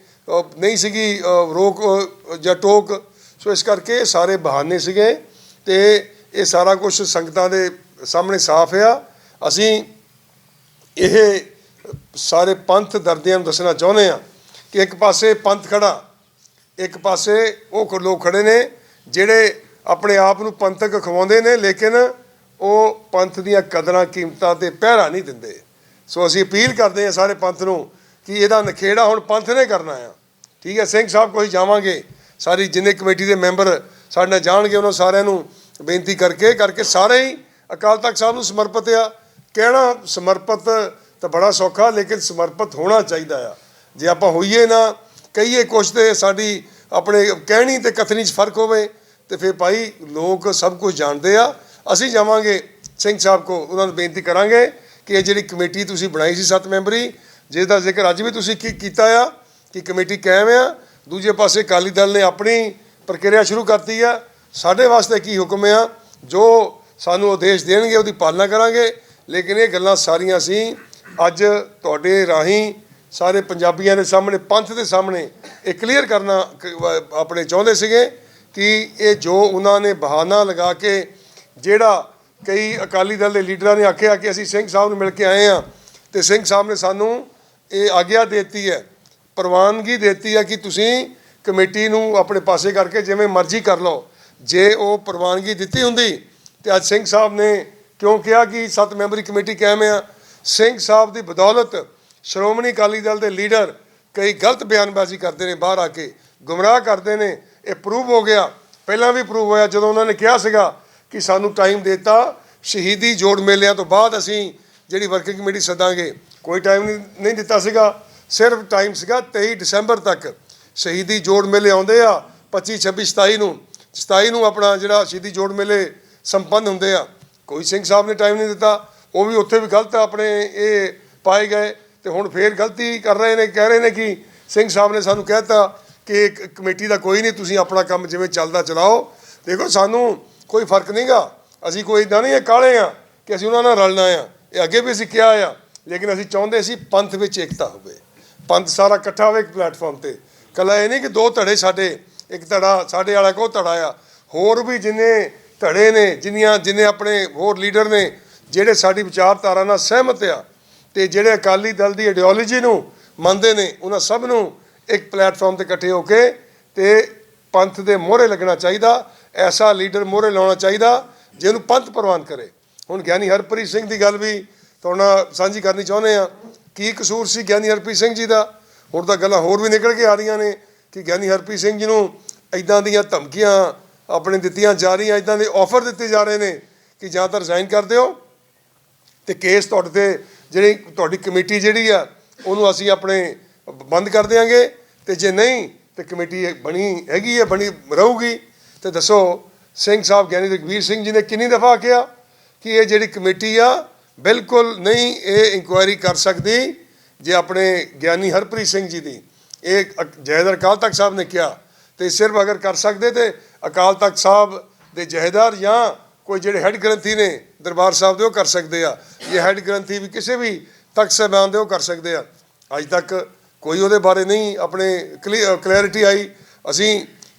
ਨਹੀਂ ਸੀਗੀ ਰੋਕ ਜਾਂ ਟੋਕ। ਸੋ ਇਸ ਕਰਕੇ ਸਾਰੇ ਬਹਾਨੇ ਸੀਗੇ। ਤੇ ਇਹ ਸਾਰਾ ਕੁਝ ਸੰਗਤਾਂ ਦੇ ਸਾਹਮਣੇ ਸਾਫ਼ ਆ। ਅਸੀਂ ਇਹ ਸਾਰੇ ਪੰਥ ਦਰਦਿਆਂ ਨੂੰ ਦੱਸਣਾ ਚਾਹੁੰਦੇ ਆ ਕਿ ਇੱਕ ਪਾਸੇ ਪੰਥ ਖੜਾ, ਇੱਕ ਪਾਸੇ ਉਹ ਲੋਕ ਖੜੇ ਨੇ ਜਿਹੜੇ ਆਪਣੇ ਆਪ ਨੂੰ ਪੰਥਕ ਖਵਾਉਂਦੇ ਨੇ, ਲੇਕਿਨ ਉਹ ਪੰਥ ਦੀਆਂ ਕਦਰਾਂ, ਕੀਮਤਾਂ ਤੇ ਪਹਿਰਾ ਨਹੀਂ ਦਿੰਦੇ। ਸੋ ਅਸੀਂ ਅਪੀਲ ਕਰਦੇ ਹਾਂ ਸਾਰੇ ਪੰਥ ਨੂੰ ਕਿ ਇਹਦਾ ਨਖੇੜਾ ਹੁਣ ਪੰਥ ਨੇ ਕਰਨਾ ਆ। ਠੀਕ ਹੈ, ਸਿੰਘ ਸਾਹਿਬ ਕੋਈ ਜਾਵਾਂਗੇ। ਸਾਰੀ ਜਿੰਨੇ ਕਮੇਟੀ ਦੇ ਮੈਂਬਰ ਸਾਡੇ ਨਾਲ ਜਾਣਗੇ, ਉਹਨਾਂ ਸਾਰਿਆਂ ਨੂੰ ਬੇਨਤੀ ਕਰਕੇ ਕਰਕੇ ਸਾਰੇ ਹੀ ਅਕਾਲ ਤਖਤ ਸਾਹਿਬ ਨੂੰ ਸਮਰਪਿਤ ਆ। ਕਹਿਣਾ ਸਮਰਪਿਤ ਤਾਂ ਬੜਾ ਸੌਖਾ, ਲੇਕਿਨ ਸਮਰਪਿਤ ਹੋਣਾ ਚਾਹੀਦਾ ਆ। ਜੇ ਆਪਾਂ ਹੋਈਏ ਨਾ, ਕਹੀਏ ਕੁਛ ਤੇ ਸਾਡੀ ਆਪਣੇ ਕਹਿਣੀ ਤੇ ਕਥਨੀ 'ਚ ਫ਼ਰਕ ਹੋਵੇ, ਤੇ ਫਿਰ ਭਾਈ ਲੋਕ ਸਭ ਕੁਝ ਜਾਣਦੇ ਆ। ਅਸੀਂ ਜਾਵਾਂਗੇ, ਸਿੰਘ ਸਾਹਿਬ ਕੋ ਉਹਨਾਂ ਨੂੰ ਬੇਨਤੀ ਕਰਾਂਗੇ ਕਿ ਇਹ ਜਿਹੜੀ ਕਮੇਟੀ ਤੁਸੀਂ ਬਣਾਈ ਸੀ ਸੱਤ ਮੈਂਬਰੀ ਜਿਸ ਦਾ ਜ਼ਿਕਰ ਅੱਜ ਵੀ ਤੁਸੀਂ ਕੀ ਕੀਤਾ ਆ, ਕਿ ਕਮੇਟੀ ਕਾਇਮ ਆ। ਦੂਜੇ ਪਾਸੇ ਅਕਾਲੀ ਦਲ ਨੇ ਆਪਣੀ ਪ੍ਰਕਿਰਿਆ ਸ਼ੁਰੂ ਕਰਤੀ ਆ। ਸਾਡੇ ਵਾਸਤੇ ਕੀ ਹੁਕਮ ਆ? ਜੋ ਸਾਨੂੰ ਉਦੇਸ਼ ਦੇਣਗੇ, ਉਹਦੀ ਪਾਲਣਾ ਕਰਾਂਗੇ। ਲੇਕਿਨ ਇਹ ਗੱਲਾਂ ਸਾਰੀਆਂ ਅਸੀਂ ਅੱਜ ਤੁਹਾਡੇ ਰਾਹੀਂ ਸਾਰੇ ਪੰਜਾਬੀਆਂ ਦੇ ਸਾਹਮਣੇ, ਪੰਥ ਦੇ ਸਾਹਮਣੇ ਇਹ ਕਲੀਅਰ ਕਰਨਾ ਆਪਣੇ ਚਾਹੁੰਦੇ ਸੀਗੇ ਕਿ ਇਹ ਜੋ ਉਹਨਾਂ ਨੇ ਬਹਾਨਾ ਲਗਾ ਕੇ ਜਿਹੜਾ ਕਈ ਅਕਾਲੀ ਦਲ ਦੇ ਲੀਡਰਾਂ ਨੇ ਆਖਿਆ ਕਿ ਅਸੀਂ ਸਿੰਘ ਸਾਹਿਬ ਨੂੰ ਮਿਲ ਕੇ ਆਏ ਆ ਤੇ ਸਿੰਘ ਸਾਹਿਬ ਨੇ ਸਾਨੂੰ ਇਹ ਆਗਿਆ ਦਿੱਤੀ ਹੈ, ਪ੍ਰਵਾਨਗੀ ਦਿੱਤੀ ਹੈ ਕਿ ਤੁਸੀਂ ਕਮੇਟੀ ਨੂੰ ਆਪਣੇ ਪਾਸੇ ਕਰਕੇ ਜਿਵੇਂ ਮਰਜ਼ੀ ਕਰ ਲਓ। ਜੇ ਉਹ ਪ੍ਰਵਾਨਗੀ ਦਿੱਤੀ ਹੁੰਦੀ ਤੇ ਅੱਜ ਸਿੰਘ ਸਾਹਿਬ ਨੇ ਕਿਉਂ ਕਿਹਾ ਕਿ ਸੱਤ ਮੈਂਬਰੀ ਕਮੇਟੀ ਕਾਇਮ ਆ? ਸਿੰਘ ਸਾਹਿਬ ਦੀ ਬਦੌਲਤ ਸ਼੍ਰੋਮਣੀ ਅਕਾਲੀ ਦਲ ਦੇ ਲੀਡਰ ਕਈ ਗਲਤ ਬਿਆਨਬਾਜ਼ੀ ਕਰਦੇ ਨੇ, ਬਾਹਰ ਆ ਕੇ ਗੁੰਮਰਾਹ ਕਰਦੇ ਨੇ, ਇਹ ਪ੍ਰੂਵ ਹੋ ਗਿਆ। ਪਹਿਲਾਂ ਵੀ ਪ੍ਰੂਵ ਹੋਇਆ, ਜਦੋਂ ਉਹਨਾਂ ਨੇ ਕਿਹਾ ਸੀਗਾ ਕਿ ਸਾਨੂੰ ਟਾਈਮ ਦਿੱਤਾ, ਸ਼ਹੀਦੀ ਜੋੜ ਮੇਲਿਆਂ ਤੋਂ ਬਾਅਦ ਅਸੀਂ ਜਿਹੜੀ ਵਰਕਿੰਗ ਕਮੇਟੀ ਸੱਦਾਂਗੇ, ਕੋਈ ਟਾਈਮ ਨਹੀਂ ਨਹੀਂ ਦਿੱਤਾ ਸੀਗਾ। ਸਿਰਫ ਟਾਈਮ ਸੀਗਾ 23 ਦਸੰਬਰ ਤੱਕ ਸ਼ਹੀਦੀ ਜੋੜ ਮੇਲੇ ਆਉਂਦੇ ਆ 25 26 27 ਨੂੰ। 27 ਨੂੰ ਆਪਣਾ ਜਿਹੜਾ ਸ਼ਹੀਦੀ ਜੋੜ ਮੇਲੇ ਸੰਪੰਨ ਹੁੰਦੇ ਆ। ਕੋਈ ਸਿੰਘ ਸਾਹਿਬ ਨੇ ਟਾਈਮ ਨਹੀਂ ਦਿੱਤਾ, ਉਹ ਵੀ ਉੱਥੇ ਵੀ ਗਲਤ ਆਪਣੇ ਇਹ ਪਾਏ ਗਏ ਤੇ ਹੁਣ ਫੇਰ ਗਲਤੀ ਕਰ ਰਹੇ ਨੇ, ਕਹਿ ਰਹੇ ਨੇ ਕਿ ਸਿੰਘ ਸਾਹਿਬ ਨੇ ਸਾਨੂੰ ਕਹਿਤਾ ਕਿ ਕਮੇਟੀ ਦਾ ਕੋਈ ਨਹੀਂ, ਤੁਸੀਂ ਆਪਣਾ ਕੰਮ ਜਿਵੇਂ ਚੱਲਦਾ ਚਲਾਓ। ਦੇਖੋ ਸਾਨੂੰ ਕੋਈ ਫ਼ਰਕ ਨਹੀਂਗਾ ਅਸੀਂ ਕੋਈ ਇਦਾਂ ਨਹੀਂ ਕਾਲੇ ਆ ਕਿ ਅਸੀਂ ਉਹਨਾਂ ਨਾਲ ਰਲਣਾ ਆ। ਇਹ ਅੱਗੇ ਵੀ ਅਸੀਂ ਕਿਹਾ ਆ, ਲੇਕਿਨ ਅਸੀਂ ਚਾਹੁੰਦੇ ਸੀ ਪੰਥ ਵਿੱਚ ਏਕਤਾ ਹੋਵੇ। ਪੰਥ ਸਾਰਾ ਇਕੱਠਾ ਹੋਵੇ ਇੱਕ ਪਲੇਟਫਾਰਮ ਤੇ। ਕੱਲਾ ਇਹ ਨਹੀਂ ਕਿ ਦੋ ਧੜੇ ਸਾਡੇ, ਇੱਕ ਧੜਾ ਸਾਡੇ ਵਾਲਾ ਕੋ ਧੜਾ ਆ। ਹੋਰ ਵੀ ਜਿੰਨੇ ਧੜੇ ਨੇ, ਜਿੰਨੀਆਂ, ਜਿੰਨੇ ਆਪਣੇ ਹੋਰ ਲੀਡਰ ਨੇ, ਜਿਹੜੇ ਸਾਡੀ ਵਿਚਾਰਧਾਰਾ ਨਾਲ ਸਹਿਮਤ ਆ ਤੇ ਜਿਹੜੇ ਅਕਾਲੀ ਦਲ ਦੀ ਆਈਡੀਓਲੋਜੀ ਨੂੰ ਮੰਨਦੇ ਨੇ, ਉਹਨਾਂ ਸਭ ਨੂੰ ਇੱਕ ਪਲੇਟਫਾਰਮ ਤੇ ਇਕੱਠੇ ਹੋ ਕੇ ਤੇ ਪੰਥ ਦੇ ਮੋਹਰੇ ਲੱਗਣਾ ਚਾਹੀਦਾ, ਐਸਾ ਲੀਡਰ ਮੋਹਰੇ ਲਾਉਣਾ ਚਾਹੀਦਾ, ਜਿਹਨੂੰ ਪੰਥ ਪ੍ਰਵਾਨ ਕਰੇ। ਹੁਣ ਗਿਆਨੀ ਹਰਪ੍ਰੀਤ ਸਿੰਘ ਦੀ ਗੱਲ ਵੀ ਤੁਹਾਡੇ ਨਾਲ ਸਾਂਝੀ ਕਰਨੀ ਚਾਹੁੰਦੇ ਆ ਕੀ ਕਸੂਰ ਸੀ ਗਿਆਨੀ ਹਰਪ੍ਰੀਤ ਸਿੰਘ ਜੀ ਦਾ? ਹੁਣ ਤਾਂ ਗੱਲਾਂ ਹੋਰ ਵੀ ਨਿਕਲ ਕੇ ਆ ਰਹੀਆਂ ਨੇ ਕਿ ਗਿਆਨੀ ਹਰਪ੍ਰੀਤ ਸਿੰਘ ਜੀ ਨੂੰ ਇਦਾਂ ਦੀਆਂ ਧਮਕੀਆਂ ਆਪਣੇ ਦਿੱਤੀਆਂ ਜਾ ਰਹੀਆਂ ਇਦਾਂ ਦੇ ਆਫਰ ਦਿੱਤੇ ਜਾ ਰਹੇ ਨੇ ਕਿ ਜਾਂ ਤਾਂ ਰਿਜ਼ਾਈਨ ਕਰ ਦਿਓ ਤੇ ਕੇਸ ਤੁਹਾਡੇ ਤੇ ਜਿਹੜੀ ਤੁਹਾਡੀ ਕਮੇਟੀ ਜਿਹੜੀ ਆ ਉਹਨੂੰ ਅਸੀਂ ਆਪਣੇ ਬੰਦ ਕਰ ਦਿਆਂਗੇ ਤੇ ਜੇ ਨਹੀਂ ਤੇ ਕਮੇਟੀ ਬਣੀ ਹੈਗੀ ਹੈ ਬਣੀ ਰਹੂਗੀ ਤੇ ਦੱਸੋ ਸਿੰਘ ਸਾਹਿਬ ਗਿਆਨੀ ਰਘਵੀਰ ਸਿੰਘ ਜੀ ਨੇ ਕਿੰਨੀ ਦਫਾ ਕਿਹਾ ਕਿ ਇਹ ਜਿਹੜੀ ਕਮੇਟੀ ਆ ਬਿਲਕੁਲ ਨਹੀਂ ਇਹ ਇਨਕੁਆਇਰੀ ਕਰ ਸਕਦੀ ਜੇ ਆਪਣੇ ਗਿਆਨੀ ਹਰਪ੍ਰੀਤ ਸਿੰਘ ਜੀ ਦੀ ਇਹ ਜੈਦਰ ਜਥੇਦਾਰ ਅਕਾਲ ਤਖਤ ਸਾਹਿਬ ਨੇ ਕਿਹਾ ਤੇ ਸਿਰਫ ਅਗਰ ਕਰ ਸਕਦੇ ਤੇ ਅਕਾਲ ਤਖਤ ਸਾਹਿਬ ਦੇ ਜਥੇਦਾਰ ਜਾਂ ਕੋਈ ਜਿਹੜੇ ਹੈੱਡ ਗ੍ਰੰਥੀ ਨੇ ਦਰਬਾਰ ਸਾਹਿਬ ਦੇ, ਉਹ ਕਰ ਸਕਦੇ ਆ। ਇਹ ਹੈੱਡ ਗ੍ਰੰਥੀ ਵੀ ਕਿਸੇ ਵੀ ਤਖਤ ਸਾਹਿਬਾਨ ਦੇ ਉਹ ਕਰ ਸਕਦੇ ਆ। ਅੱਜ ਤੱਕ ਕੋਈ ਉਹਦੇ ਬਾਰੇ ਨਹੀਂ ਆਪਣੇ ਕਲੈਰਿਟੀ ਆਈ। ਅਸੀਂ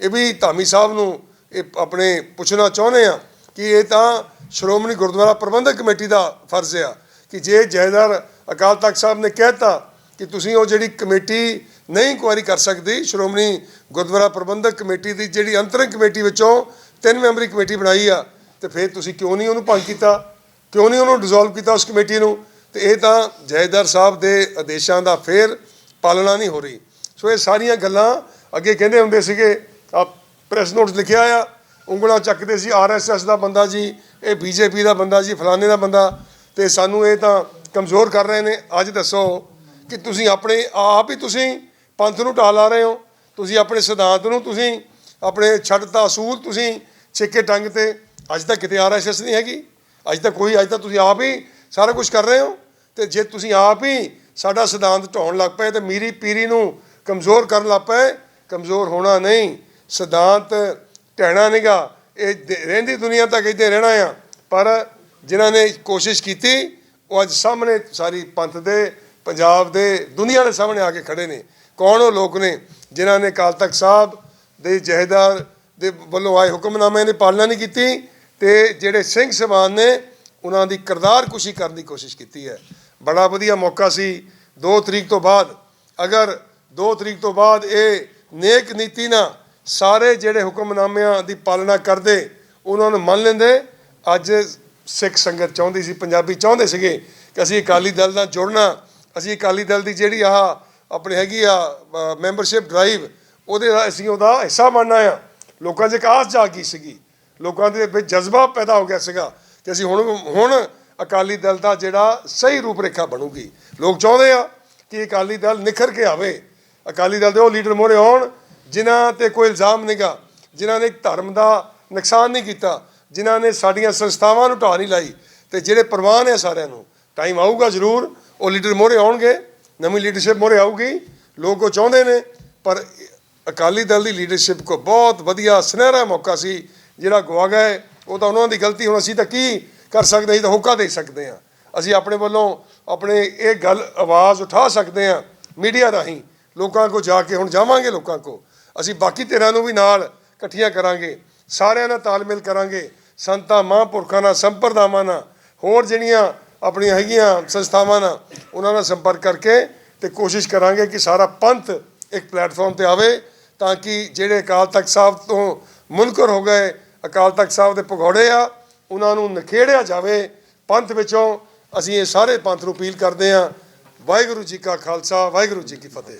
ਇਹ ਵੀ ਧਾਮੀ ਸਾਹਿਬ ਨੂੰ ਇਹ ਆਪਣੇ ਪੁੱਛਣਾ ਚਾਹੁੰਦੇ ਆ ਕਿ ਇਹ ਤਾਂ ਸ਼੍ਰੋਮਣੀ ਗੁਰਦੁਆਰਾ ਪ੍ਰਬੰਧਕ ਕਮੇਟੀ ਦਾ ਫਰਜ਼ ਆ ਕਿ ਜੇ ਜਥੇਦਾਰ ਅਕਾਲ ਤਖਤ ਸਾਹਿਬ ਨੇ ਕਹਿਤਾ ਕਿ ਤੁਸੀਂ ਉਹ ਜਿਹੜੀ ਕਮੇਟੀ ਨਹੀਂ ਇਨਕੁਆਇਰੀ ਕਰ ਸਕਦੀ, ਸ਼੍ਰੋਮਣੀ ਗੁਰਦੁਆਰਾ ਪ੍ਰਬੰਧਕ ਕਮੇਟੀ ਦੀ ਜਿਹੜੀ ਅੰਤਰਿੰਗ ਕਮੇਟੀ ਵਿੱਚੋਂ ਤਿੰਨ ਮੈਂਬਰੀ ਕਮੇਟੀ ਬਣਾਈ ਆ, ਤੇ ਫਿਰ ਤੁਸੀਂ ਕਿਉਂ ਨਹੀਂ ਉਹਨੂੰ ਭੰਗ ਕੀਤਾ? ਕਿਉਂ ਨਹੀਂ ਉਹਨੂੰ ਡਿਸੋਲਵ ਕੀਤਾ ਉਸ ਕਮੇਟੀ ਨੂੰ? ਤੇ ਇਹ ਤਾਂ ਜਥੇਦਾਰ ਸਾਹਿਬ ਦੇ ਆਦੇਸ਼ਾਂ ਦਾ ਫੇਰ ਪਾਲਣਾ ਨਹੀਂ ਹੋ ਰਹੀ। ਸੋ ਇਹ ਸਾਰੀਆਂ ਗੱਲਾਂ ਅੱਗੇ ਕਹਿੰਦੇ ਹੁੰਦੇ ਸੀਗੇ ਆ ਪ੍ਰੈਸ ਨੋਟਸ ਲਿਖਿਆ ਆ, ਉਂਗਲਾਂ ਚੱਕਦੇ ਸੀ ਆਰਐਸਐਸ ਦਾ ਬੰਦਾ ਜੀ, ਇਹ ਬੀਜੇਪੀ ਦਾ ਬੰਦਾ ਜੀ, ਫਲਾਣੇ ਦਾ ਬੰਦਾ, ਤੇ ਸਾਨੂੰ ਇਹ ਤਾਂ ਕਮਜ਼ੋਰ ਕਰ ਰਹੇ ਨੇ। ਅੱਜ ਦੱਸੋ ਕਿ ਤੁਸੀਂ ਆਪਣੇ ਆਪ ਹੀ ਤੁਸੀਂ ਪੰਥ ਨੂੰ ਢਾਲ ਲਾ ਰਹੇ ਹੋ। ਤੁਸੀਂ ਆਪਣੇ ਸਿਧਾਂਤ ਨੂੰ, ਤੁਸੀਂ ਆਪਣੇ ਛੱਡਤਾ ਅਸੂਲ ਤੁਸੀਂ ਛਿੱਕੇ ਟੰਗ ਤੇ ਅੱਜ ਤੱਕ ਕਿਤੇ ਆਰਐਸਐਸ ਨਹੀਂ ਹੈਗੀ। ਅੱਜ ਤੱਕ ਕੋਈ, ਅੱਜ ਤੱਕ ਤੁਸੀਂ ਆਪ ਹੀ ਸਾਰਾ ਕੁਝ ਕਰ ਰਹੇ ਹੋ। ਤੇ ਜੇ ਤੁਸੀਂ ਆਪ ਹੀ ਸਾਡਾ ਸਿਧਾਂਤ ਢਾਉਣ ਲੱਗ ਪਏ ਤੇ ਮੀਰੀ ਪੀਰੀ ਨੂੰ ਕਮਜ਼ੋਰ ਕਰਨ ਲੱਗ ਪਏ, ਕਮਜ਼ੋਰ ਹੋਣਾ ਨਹੀਂ। ਸਿਧਾਂਤ ਢਹਿਣਾ ਨਹੀਂਗਾ। ਇਹ ਦੇ- ਰਹਿੰਦੀ ਦੁਨੀਆ ਤੱਕ ਇੱਥੇ ਰਹਿਣਾ ਆ। ਪਰ ਜਿਨ੍ਹਾਂ ਨੇ ਕੋਸ਼ਿਸ਼ ਕੀਤੀ, ਉਹ ਅੱਜ ਸਾਹਮਣੇ ਸਾਰੀ ਪੰਥ ਦੇ, ਪੰਜਾਬ ਦੇ ਦੁਨੀਆ ਦੇ ਸਾਹਮਣੇ ਆ ਕੇ ਖੜੇ ਨੇ। ਕੌਣ ਉਹ ਲੋਕ ਨੇ ਜਿਨ੍ਹਾਂ ਨੇ ਅਕਾਲ ਤਖਤ ਸਾਹਿਬ ਦੇ ਜਹੇਦਾਰ ਦੇ ਵੱਲੋਂ ਆਏ ਹੁਕਮਨਾਮੇ ਦੀ ਪਾਲਣਾ ਨਹੀਂ ਕੀਤੀ ਤੇ ਜਿਹੜੇ ਸਿੰਘ ਸਭਾਨ ਨੇ ਉਹਨਾਂ ਦੀ ਕਿਰਦਾਰ ਕੁਸ਼ੀ ਕਰਨ ਦੀ ਕੋਸ਼ਿਸ਼ ਕੀਤੀ ਹੈ। ਬੜਾ ਵਧੀਆ ਮੌਕਾ ਸੀ। 2 ਤਰੀਕ ਤੋਂ ਬਾਅਦ, ਅਗਰ 2 ਤਰੀਕ ਤੋਂ ਬਾਅਦ ਇਹ ਨੇਕ ਨੀਤੀ ਨਾਲ ਸਾਰੇ ਜਿਹੜੇ ਹੁਕਮਨਾਮਿਆਂ ਦੀ ਪਾਲਣਾ ਕਰਦੇ, ਉਹਨਾਂ ਨੂੰ ਮੰਨ ਲੈਂਦੇ। ਅੱਜ ਸਿੱਖ ਸੰਗਤ ਚਾਹੁੰਦੀ ਸੀ, ਪੰਜਾਬੀ ਚਾਹੁੰਦੇ ਸੀਗੇ ਕਿ ਅਸੀਂ ਅਕਾਲੀ ਦਲ ਨਾਲ ਜੁੜਨਾ, ਅਸੀਂ ਅਕਾਲੀ ਦਲ ਦੀ ਜਿਹੜੀ ਆਹ ਆਪਣੀ ਹੈਗੀ ਆ ਮੈਂਬਰਸ਼ਿਪ ਡਰਾਈਵ ਉਹਦੇ ਨਾਲ ਅਸੀਂ ਉਹਦਾ ਹਿੱਸਾ ਬਣਨਾ ਆ। ਲੋਕਾਂ 'ਚ ਇੱਕ ਆਸ ਜਾਗ ਸੀਗੀ। ਲੋਕਾਂ ਦੇ ਵਿੱਚ ਜਜ਼ਬਾ ਪੈਦਾ ਹੋ ਗਿਆ ਸੀਗਾ ਕਿ ਅਸੀਂ ਹੁਣ ਹੁਣ ਅਕਾਲੀ ਦਲ ਦਾ ਜਿਹੜਾ ਸਹੀ ਰੂਪਰੇਖਾ ਬਣੂਗੀ। ਲੋਕ ਚਾਹੁੰਦੇ ਆ ਕਿ ਅਕਾਲੀ ਦਲ ਨਿਖਰ ਕੇ ਆਵੇ। ਅਕਾਲੀ ਦਲ ਦੇ ਉਹ ਲੀਡਰ ਮੋਰੇ ਆਉਣ ਜਿਨ੍ਹਾਂ ਤੇ ਕੋਈ ਇਲਜ਼ਾਮ ਨਹੀਂਗਾ ਜਿਨ੍ਹਾਂ ਨੇ ਧਰਮ ਦਾ ਨੁਕਸਾਨ ਨਹੀਂ ਕੀਤਾ, ਜਿਨ੍ਹਾਂ ਨੇ ਸਾਡੀਆਂ ਸੰਸਥਾਵਾਂ ਨੂੰ ਢਾਹ ਨਹੀਂ ਲਾਈ, ਤੇ ਜਿਹੜੇ ਪ੍ਰਵਾਨ ਹੈ ਸਾਰਿਆਂ ਨੂੰ ਟਾਈਮ ਆਊਗਾ ਜ਼ਰੂਰ, ਉਹ ਲੀਡਰ ਮੋਰੇ ਆਉਣਗੇ। ਨਵੀਂ ਲੀਡਰਸ਼ਿਪ ਮੋਰੇ ਆਊਗੀ। ਲੋਕ ਉਹ ਚਾਹੁੰਦੇ ਨੇ, ਪਰ ਅਕਾਲੀ ਦਲ ਦੀ ਲੀਡਰਸ਼ਿਪ ਕੋ ਬਹੁਤ ਵਧੀਆ ਸੁਨਹਿਰਾ ਮੌਕਾ ਸੀ, ਜਿਹੜਾ ਗਵਾ ਗਏ। ਉਹ ਤਾਂ ਉਹਨਾਂ ਦੀ ਗਲਤੀ ਹੁਣ ਅਸੀਂ ਤਾਂ ਕੀ ਕਰ ਸਕਦੇ, ਅਸੀਂ ਤਾਂ ਹੋਕਾ ਦੇ ਸਕਦੇ ਹਾਂ। ਅਸੀਂ ਆਪਣੇ ਵੱਲੋਂ ਆਪਣੇ ਇਹ ਗੱਲ ਆਵਾਜ਼ ਉਠਾ ਸਕਦੇ ਹਾਂ, ਮੀਡੀਆ ਰਾਹੀਂ। ਲੋਕਾਂ ਕੋ ਜਾ ਕੇ ਹੁਣ ਜਾਵਾਂਗੇ ਲੋਕਾਂ ਕੋ। ਅਸੀਂ ਬਾਕੀ ਧਿਰਾਂ ਨੂੰ ਵੀ ਨਾਲ ਇਕੱਠੀਆਂ ਕਰਾਂਗੇ। ਸਾਰਿਆਂ ਨਾਲ ਤਾਲਮੇਲ ਕਰਾਂਗੇ। ਸੰਤਾਂ, ਮਹਾਂਪੁਰਖਾਂ ਨਾਲ, ਸੰਪਰਦਾਵਾਂ ਨਾਲ। ਹੋਰ ਜਿਹੜੀਆਂ ਆਪਣੀਆਂ ਹੈਗੀਆਂ ਸੰਸਥਾਵਾਂ ਨਾਲ ਉਹਨਾਂ ਨਾਲ ਸੰਪਰਕ ਕਰਕੇ ਤੇ ਕੋਸ਼ਿਸ਼ ਕਰਾਂਗੇ ਕਿ ਸਾਰਾ ਪੰਥ ਇੱਕ ਪਲੇਟਫਾਰਮ ਤੇ ਆਵੇ ਤਾਂ ਕਿ ਜਿਹੜੇ ਅਕਾਲ ਤਖਤ ਸਾਹਿਬ ਤੋਂ ਮੁਨਕਰ ਹੋ ਗਏ, ਅਕਾਲ ਤਖਤ ਸਾਹਿਬ ਦੇ ਪਗੋੜੇ ਆ, ਉਹਨਾਂ ਨੂੰ ਨਖੇੜਿਆ ਜਾਵੇ, ਪੰਥ ਵਿੱਚੋਂ ਅਸੀਂ ਇਹ ਸਾਰੇ ਪੰਥ ਨੂੰ ਅਪੀਲ ਕਰਦੇ ਹਾਂ। ਵਾਹਿਗੁਰੂ ਜੀ ਕਾ ਖਾਲਸਾ ਵਾਹਿਗੁਰੂ ਜੀ ਕੀ ਫਤਿਹ।